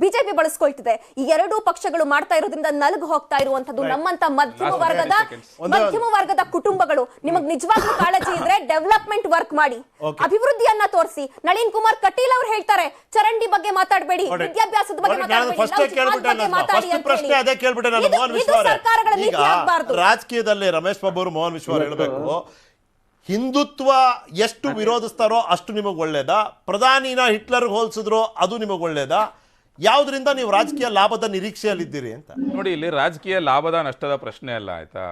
ಬಿಜೆಪಿ ಬಳಸ್ಕೊಳ್ತಿದೆ. ಈ ಎರಡೂ ಪಕ್ಷಗಳು ಮಾಡ್ತಾ ಇರೋದ್ರಿಂದ ನಲಗು ಹೋಗ್ತಾ ಇರುವಂತದ್ದು ನಮ್ಮಂತ ಮಧ್ಯಮ ವರ್ಗದ 30 ಮಧ್ಯಮ ವರ್ಗದ ಕುಟುಂಬಗಳು. ನಿಮಗ್ ನಿಜವಾಗ್ಲೂ ಕಾಳಜಿ ಇದ್ರೆ ಡೆವಲಪ್ಮೆಂಟ್ ವರ್ಕ್ ಮಾಡಿ. ಅಭಿವೃದ್ಧಿಯನ್ನ ತೋರಿಸಿ. ನಳಿನ್ ಕುಮಾರ್ ಕಟೀಲ್ ಅವ್ರು ಹೇಳ್ತಾರೆ ಚರಂಡಿ ಬಗ್ಗೆ ಮಾತಾಡಬೇಡಿ ವಿದ್ಯಾಭ್ಯಾಸದ ಬಗ್ಗೆ ಮಾತಾಡಬೇಡಿ ರಾಜಕೀಯದಲ್ಲಿ ರಮೇಶ್ ಬಾಬು ಅವರು ಮೋಹನ್ ವಿಶ್ವ ಹೇಳಬೇಕು. ಹಿಂದುತ್ವ ಎಷ್ಟು ವಿರೋಧಿಸ್ತಾರೋ ಅಷ್ಟು ನಿಮಗೆ ಒಳ್ಳೇದಾ. ಪ್ರಧಾನಿನ ಹಿಟ್ಲರ್ಗೆ ಹೋಲಿಸಿದ್ರು ಅದು ನಿಮಗೆ ಒಳ್ಳೇದಾ. ಯಾವ್ದ್ರಿಂದ ನೀವು ರಾಜಕೀಯ ಲಾಭದ ನಿರೀಕ್ಷೆಯಲ್ಲಿದ್ದೀರಿ ಅಂತ? ನೋಡಿ, ಇಲ್ಲಿ ರಾಜಕೀಯ ಲಾಭದ ನಷ್ಟದ ಪ್ರಶ್ನೆ ಅಲ್ಲ, ಆಯ್ತಾ?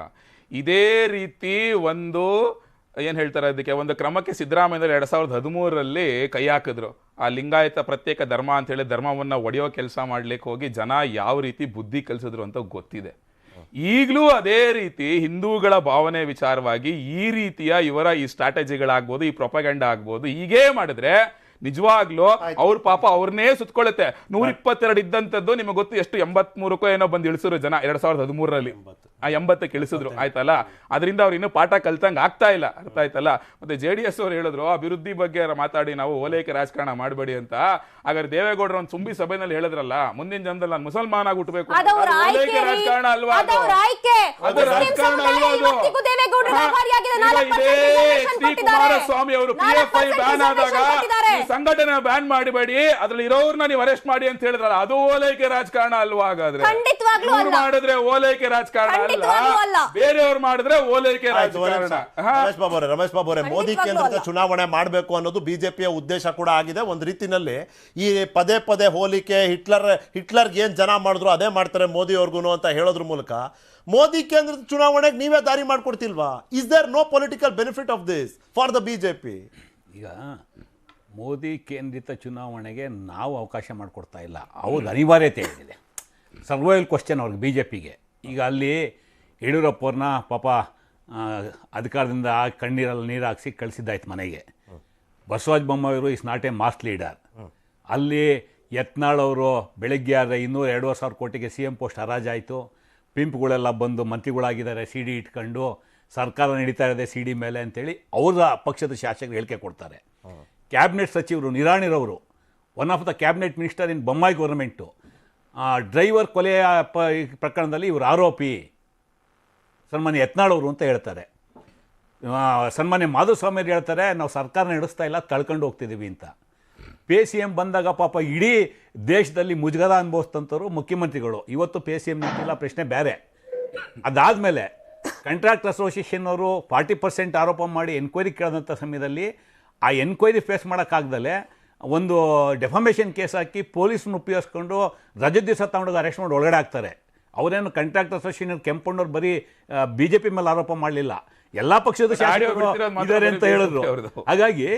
ಇದೇ ರೀತಿ ಒಂದು, ಏನು ಹೇಳ್ತಾರೆ ಅದಕ್ಕೆ, ಒಂದು ಕ್ರಮಕ್ಕೆ ಸಿದ್ದರಾಮಯ್ಯ ಎರಡು ಸಾವಿರದ ಹದಿಮೂರರಲ್ಲಿ ಕೈ ಹಾಕಿದ್ರು. ಆ ಲಿಂಗಾಯತ ಪ್ರತ್ಯೇಕ ಧರ್ಮ ಅಂತ ಹೇಳಿ ಧರ್ಮವನ್ನ ಒಡೆಯೋ ಕೆಲಸ ಮಾಡ್ಲಿಕ್ಕೆ ಹೋಗಿ ಜನ ಯಾವ ರೀತಿ ಬುದ್ಧಿ ಕಲಿಸಿದ್ರು ಅಂತ ಗೊತ್ತಿದೆ. ಈಗಲೂ ಅದೇ ರೀತಿ ಹಿಂದೂಗಳ ಭಾವನೆ ವಿಚಾರವಾಗಿ ಈ ರೀತಿಯ ಇವರ ಈ ಸ್ಟ್ರಾಟಜಿಗಳಾಗ್ಬೋದು ಈ ಪ್ರೊಪಗಂಡ ಆಗ್ಬೋದು, ಹೀಗೇ ಮಾಡಿದ್ರೆ ನಿಜವಾಗ್ಲೂ ಅವ್ರ ಪಾಪ ಅವ್ರನ್ನೇ ಸುತ್ಕೊಳ್ಳುತ್ತೆ ನೂರ ಇಪ್ಪತ್ತೆರಡು ಇದ್ದಂಥದ್ದು ನಿಮಗೆ ಗೊತ್ತು ಎಷ್ಟು ಎಂಬತ್ಮೂರಕ್ಕೋ ಏನೋ ಬಂದು ಇಳಿಸಿದ್ರು ಜನ ಎರಡ್ ಸಾವಿರದ ಹದಿಮೂರರಲ್ಲಿ ಆ ಎಂಬತ್ತಕ್ಕೆ ಇಳಿಸಿದ್ರು ಆಯ್ತಲ್ಲ ಅದರಿಂದ ಅವ್ರು ಇನ್ನೂ ಪಾಠ ಕಲ್ತಂಗ್ ಆಗ್ತಾ ಇಲ್ಲ ಅರ್ಥ ಆಯ್ತಲ್ಲ ಮತ್ತೆ ಜೆ ಡಿ ಎಸ್ ಅವ್ರು ಹೇಳಿದ್ರು ಅಭಿವೃದ್ಧಿ ಬಗ್ಗೆ ಮಾತಾಡಿ ನಾವು ಓಲೈಕೆ ರಾಜಕಾರಣ ಮಾಡಬೇಡಿ ಅಂತ ಹಾಗಾದ್ರೆ ದೇವೇಗೌಡರು ಒಂದು ತುಂಬಿ ಸಭೆಯಲ್ಲಿ ಹೇಳಿದ್ರಲ್ಲ ಮುಂದಿನ ಜನದಲ್ಲಿ ನಾನು ಮುಸಲ್ಮಾನ್ ಆಗಿ ಹುಟ್ಟಬೇಕು ರೀ. ರಾಜಕಾರಣ ಅಲ್ವಾ ಅದು? ರಾಜಕಾರಣ ಅಲ್ವಾ ಅದು? ಇವತ್ತಿಗೂ ದೇವೇಗೌಡರ ಹಾ. ಆಭಾರಿಯಾಗಿದೆ. ಈಗ 4% ಇದೇ reservation ಶ್ರೀ ಕೊಟ್ಟಿದ್ದಾರೆ. ಕುಮಾರಸ್ವಾಮಿ ಅವರು ಪಿ ಎಫ್ ಐ ಬ್ಯಾನ್ ಆದಾಗ ಸಂಘಟನೆ ಬ್ಯಾನ್ ಮಾಡಬೇಡಿ ಅದ್ರಲ್ಲಿ ಇರೋರ್ನ ನೀವು ಅರೆಸ್ಟ್ ಮಾಡಿ ಅಂತ ಹೇಳಿದ್ರಲ್ಲ ಅದು ಓಲೈಕೆ ರಾಜಕಾರಣ ಅಲ್ವಾ ಹಾಗಾದ್ರೆ? ಖಂಡಿತವಾಗ್ಲೂ ಇವ್ರು ಅಲ್ಲ. ಮಾಡಿದ್ರೆ ಓಲೈಕೆ ರಾಜಕಾರಣ ಅಲ್ಲ. ಬೇರೆಯವ್ರು ಮಾಡಿದ್ರೆ ಓಲೈಕೆ ಆಯ್ತು, ರಾಜಕಾರಣ. ರಮೇಶ್ ಬಾಬು ಅವರೇ ರಮೇಶ್ ಬಾಬು ಅವರೇ ಮೋದಿ ಕೇಂದ್ರದ ಚುನಾವಣೆ ಮಾಡಬೇಕು ಅನ್ನೋದು ಬಿಜೆಪಿಯ ಉದ್ದೇಶ ಕೂಡ ಆಗಿದೆ. ಒಂದು ರೀತಿನಲ್ಲಿ ಈ ಪದೇ ಪದೇ ಹೋಲಿಕೆ ಹಿಟ್ಲರ್ ಹಿಟ್ಲರ್ಗೆ ಏನ್ ಜನ ಮಾಡಿದ್ರು ಅದೇ ಮಾಡ್ತಾರೆ ಮೋದಿ ಅವ್ರಿಗೂ ಅಂತ ಹೇಳೋದ್ರ ಮೂಲಕ. ಮೋದಿ ಕೇಂದ್ರದ ಚುನಾವಣೆಗೆ ನೀವೇ ದಾರಿ ಮಾಡ್ಕೊಡ್ತಿಲ್ವಾ? Is there no political benefit of this for the BJP ಈಗ ಮೋದಿ ಕೇಂದ್ರಿತ ಚುನಾವಣೆಗೆ ನಾವು ಅವಕಾಶ ಮಾಡಿಕೊಡ್ತಾ ಇಲ್ಲ. ಹೌದು ಅನಿವಾರ್ಯತೆ ಇದೆ ಸರ್ವೈವಲ್ ಕ್ವಶನ್ ಅವ್ರಿಗೆ ಬಿ ಜೆ ಪಿಗೆ ಈಗ ಅಲ್ಲಿ ಯಡಿಯೂರಪ್ಪವ್ರನ್ನ ಪಾಪ ಅಧಿಕಾರದಿಂದ ಆ ಕಣ್ಣೀರಲ್ಲಿ ನೀರು ಹಾಕ್ಸಿ ಕಳಿಸಿದ್ದಾಯ್ತು ಮನೆಗೆ. ಬಸವರಾಜ ಬೊಮ್ಮಾಯಿಯವರು is not a mass leader ಅಲ್ಲಿ ಯತ್ನಾಳ್ ಅವರು ಬೆಳಗ್ಗೆ ಆದರೆ ಇನ್ನೂರು ಎರಡೂವರೆ ಸಾವಿರ ಕೋಟಿಗೆ ಸಿ ಎಂ ಪೋಸ್ಟ್ ಹರಾಜಾಯಿತು. ಪಿಂಪ್ಗಳೆಲ್ಲ ಬಂದು ಮಂತ್ರಿಗಳಾಗಿದ್ದಾರೆ ಸಿ ಡಿ ಇಟ್ಕೊಂಡು. ಸರ್ಕಾರ ನಡೀತಾ ಇದೆ ಸಿ ಡಿ ಮೇಲೆ ಅಂತೇಳಿ ಅವರ ಪಕ್ಷದ ಶಾಸಕರು ಹೇಳಿಕೆ ಕೊಡ್ತಾರೆ. ಕ್ಯಾಬಿನೆಟ್ ಸಚಿವರು ನಿರಾಣಿರವರು one of the cabinet minister in Bommai government driver ಕೊಲೆಯ ಪ ಪ್ರಕರಣದಲ್ಲಿ ಇವರು ಆರೋಪಿ. ಸನ್ಮಾನ್ಯ ಯತ್ನಾಳವರು ಅಂತ ಹೇಳ್ತಾರೆ. ಸನ್ಮಾನ್ಯ ಮಾಧುಸ್ವಾಮಿ ಅವ್ರು ಹೇಳ್ತಾರೆ, ನಾವು ಸರ್ಕಾರ ನಡೆಸ್ತಾ ಇಲ್ಲ, ತಳ್ಕೊಂಡು ಹೋಗ್ತಿದ್ದೀವಿ ಅಂತ. ಪಿ ಸಿ ಎಂ ಬಂದಾಗ ಪಾಪ ಇಡೀ ದೇಶದಲ್ಲಿ ಮುಜುಗರ ಅನುಭವಿಸ್ತಂಥವ್ರು ಮುಖ್ಯಮಂತ್ರಿಗಳು. ಇವತ್ತು ಪಿ ಸಿ ಎಂ ನಿಂತಿಲ್ಲ, ಪ್ರಶ್ನೆ ಬೇರೆ. ಅದಾದಮೇಲೆ ಕಾಂಟ್ರಾಕ್ಟ್ ಅಸೋಸಿಯೇಷನ್ ಅವರು ಫಾರ್ಟಿ ಪರ್ಸೆಂಟ್ ಆರೋಪ ಮಾಡಿ ಎನ್ಕ್ವೈರಿ ಕೇಳಿದಂಥ ಸಮಯದಲ್ಲಿ ಆ ಎನ್ಕ್ವೈರಿ ಫೇಸ್ ಮಾಡೋಕ್ಕಾಗ್ದಲೆ ಒಂದು ಡೆಫಮೇಷನ್ ಕೇಸ್ ಹಾಕಿ ಪೊಲೀಸ್ನ ಉಪಯೋಗಿಸ್ಕೊಂಡು ರಜದ ದಿವಸ ತಗೊಂಡೋಗಿ ಅರೆಸ್ಟ್ ಮಾಡಿ ಒಳಗಡೆ ಹಾಕ್ತಾರೆ. ಅವರೇನು ಕಂಟ್ರಾಕ್ಟ್ ಅಸೋಸಿಯೇಷನ್ ಕೆಂಪಣ್ಣವ್ರು ಬರೀ ಬಿ ಜೆ ಪಿ ಮೇಲೆ ಆರೋಪ ಮಾಡಲಿಲ್ಲ. ಎಲ್ಲ ಪಕ್ಷದ ಶಾಸಕರು ಇದ್ದಾರೆ ಅಂತ ಹೇಳಿದ್ರು. ಹಾಗಾಗಿ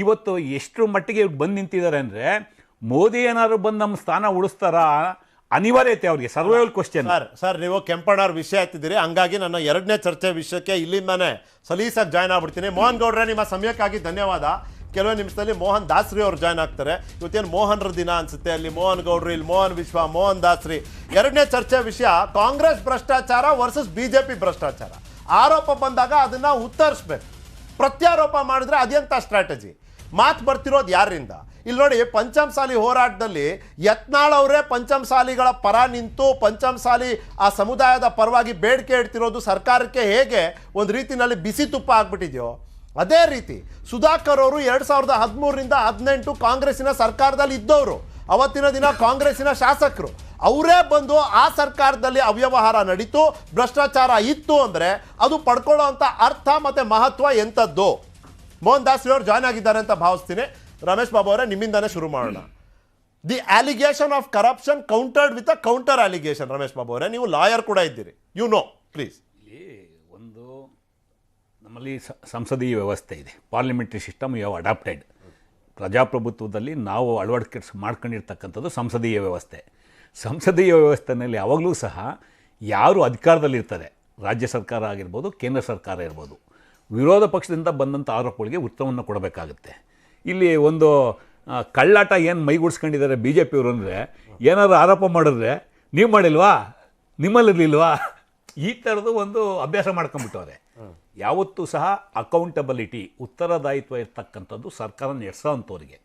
ಇವತ್ತು ಎಷ್ಟು ಮಟ್ಟಿಗೆ ಇವ್ರು ಬಂದು ನಿಂತಿದ್ದಾರೆ ಅಂದರೆ ಮೋದಿ ಏನಾದ್ರು ಬಂದು ನಮ್ಮ ಸ್ಥಾನ ಉಳಿಸ್ತಾರ? ಅನಿವಾರ್ಯತೆ ಅವ್ರಿಗೆ ಸರ್ವೈವಲ್ ಕ್ವಶನ್ ಸರ್ ಸರ್, ನೀವು ಕೆಂಪಣ್ಣವ್ರ ವಿಷಯ ಎತ್ತಿದ್ದೀರಿ. ಹಂಗಾಗಿ ನನ್ನ ಎರಡನೇ ಚರ್ಚೆ ವಿಷಯಕ್ಕೆ ಇಲ್ಲಿಂದಾನೆ ಸಲೀಸಾಗಿ ಜಾಯ್ನ್ ಆಗ್ಬಿಡ್ತೀನಿ. ಮೋಹನ್ ಗೌಡ್ರೆ, ನಿಮ್ಮ ಸಮಯಕ್ಕಾಗಿ ಧನ್ಯವಾದ. ಕೆಲವೇ ನಿಮಿಷದಲ್ಲಿ ಮೋಹನ್ ದಾಸ್ರಿ ಅವ್ರು ಜಾಯ್ನ್ ಆಗ್ತಾರೆ. ಇವತ್ತೇನು ಮೋಹನ್ರ ದಿನ ಅನ್ಸುತ್ತೆ? ಅಲ್ಲಿ ಮೋಹನ್ ಗೌಡ್ರು, ಇಲ್ಲಿ ಮೋಹನ್ ವಿಶ್ವ, ಮೋಹನ್ ದಾಸ್ರಿ. ಎರಡನೇ ಚರ್ಚೆ ವಿಷಯ, ಕಾಂಗ್ರೆಸ್ ಭ್ರಷ್ಟಾಚಾರ ವರ್ಸಸ್ ಬಿಜೆಪಿ ಭ್ರಷ್ಟಾಚಾರ. ಆರೋಪ ಬಂದಾಗ ಅದನ್ನ ಉತ್ತರಿಸ್ಬೇಕು. ಪ್ರತ್ಯಾರೋಪ ಮಾಡಿದ್ರೆ ಅದೆಂತ ಸ್ಟ್ರಾಟಜಿ ಮಾತು ಬರ್ತಿರೋದು ಯಾರಿಂದ? ಇಲ್ಲಿ ನೋಡಿ, ಪಂಚಮಸಾಲಿ ಹೋರಾಟದಲ್ಲಿ ಯತ್ನಾಳ್ ಅವರೇ ಪಂಚಮಸಾಲಿಗಳ ಪರ ನಿಂತು ಪಂಚಮಸಾಲಿ ಆ ಸಮುದಾಯದ ಪರವಾಗಿ ಬೇಡಿಕೆ ಇಡ್ತಿರೋದು ಸರ್ಕಾರಕ್ಕೆ ಹೇಗೆ? ಒಂದು ರೀತಿಯಲ್ಲಿ ಬಿಸಿ ತುಪ್ಪ ಆಗ್ಬಿಟ್ಟಿದೆಯೋ? ಅದೇ ರೀತಿ ಸುಧಾಕರ್ ಅವರು ಎರಡು ಸಾವಿರದ ಹದಿಮೂರರಿಂದ ಹದಿನೆಂಟು ಕಾಂಗ್ರೆಸ್ಸಿನ ಸರ್ಕಾರದಲ್ಲಿ ಇದ್ದವರು. ಅವತ್ತಿನ ದಿನ ಕಾಂಗ್ರೆಸ್ಸಿನ ಶಾಸಕರು. ಅವರೇ ಬಂದು ಆ ಸರ್ಕಾರದಲ್ಲಿ ಅವ್ಯವಹಾರ ನಡೀತು, ಭ್ರಷ್ಟಾಚಾರ ಇತ್ತು ಅಂದರೆ ಅದು ಪಡ್ಕೊಳ್ಳೋಂಥ ಅರ್ಥ ಮತ್ತು ಮಹತ್ವ ಎಂಥದ್ದು? ಮೋಹನ್ ದಾಸ್ ಅವರು ಜಾಯ್ನ್ ಆಗಿದ್ದಾರೆ ಅಂತ ಭಾವಿಸ್ತೀನಿ. ರಮೇಶ್ ಬಾಬು ಅವರೇ ನಿಮ್ಮಿಂದಾನೇ ಶುರು ಮಾಡೋಣ. The allegation of corruption countered with a counter allegation Ramesh Babu ಅವರೇ. ನೀವು ಲಾಯರ್ ಕೂಡ ಇದ್ದೀರಿ. ಯು ನೋ ಪ್ಲೀಸ್ ಒಂದು ನಮ್ಮಲ್ಲಿ ಸಂಸದೀಯ ವ್ಯವಸ್ಥೆ ಇದೆ. ಪಾರ್ಲಿಮೆಂಟ್ರಿ ಸಿಸ್ಟಮ್ ಯಾವ ಅಡಾಪ್ಟೆಡ್ ಪ್ರಜಾಪ್ರಭುತ್ವದಲ್ಲಿ ನಾವು ಅಳವಡಿಕೆ ಮಾಡ್ಕೊಂಡಿರ್ತಕ್ಕಂಥದ್ದು ಸಂಸದೀಯ ವ್ಯವಸ್ಥೆ. ಸಂಸದೀಯ ವ್ಯವಸ್ಥೆಯಲ್ಲಿ ಯಾವಾಗಲೂ ಸಹ ಯಾರು ಅಧಿಕಾರದಲ್ಲಿರ್ತಾರೆ ರಾಜ್ಯ ಸರ್ಕಾರ ಆಗಿರ್ಬೋದು, ಕೇಂದ್ರ ಸರ್ಕಾರ ಇರ್ಬೋದು. ವಿರೋಧ ಪಕ್ಷದಿಂದ ಬಂದಂಥ ಆರೋಪಗಳಿಗೆ ಉತ್ತರವನ್ನು ಕೊಡಬೇಕಾಗುತ್ತೆ. ಇಲ್ಲಿ ಒಂದು ಕಳ್ಳಾಟ ಏನು ಮೈಗೂಡಿಸ್ಕೊಂಡಿದ್ದಾರೆ ಬಿ ಜೆ ಪಿಯವರು ಅಂದರೆ ಏನಾದ್ರು ಆರೋಪ ಮಾಡಿದ್ರೆ ನೀವು ಮಾಡಿಲ್ವಾ? ನಿಮ್ಮಲ್ಲಿರಲಿಲ್ವಾ? ಈ ಥರದ್ದು ಒಂದು ಅಭ್ಯಾಸ ಮಾಡ್ಕೊಂಬಿಟ್ಟವ್ರೆ ಯಾವತ್ತೂ ಸಹ ಅಕೌಂಟಬಿಲಿಟಿ ಉತ್ತರದಾಯಿತ್ವ ಇರ್ತಕ್ಕಂಥದ್ದು ಸರ್ಕಾರ ನಡೆಸೋ ಅಂಥವ್ರಿಗೆ.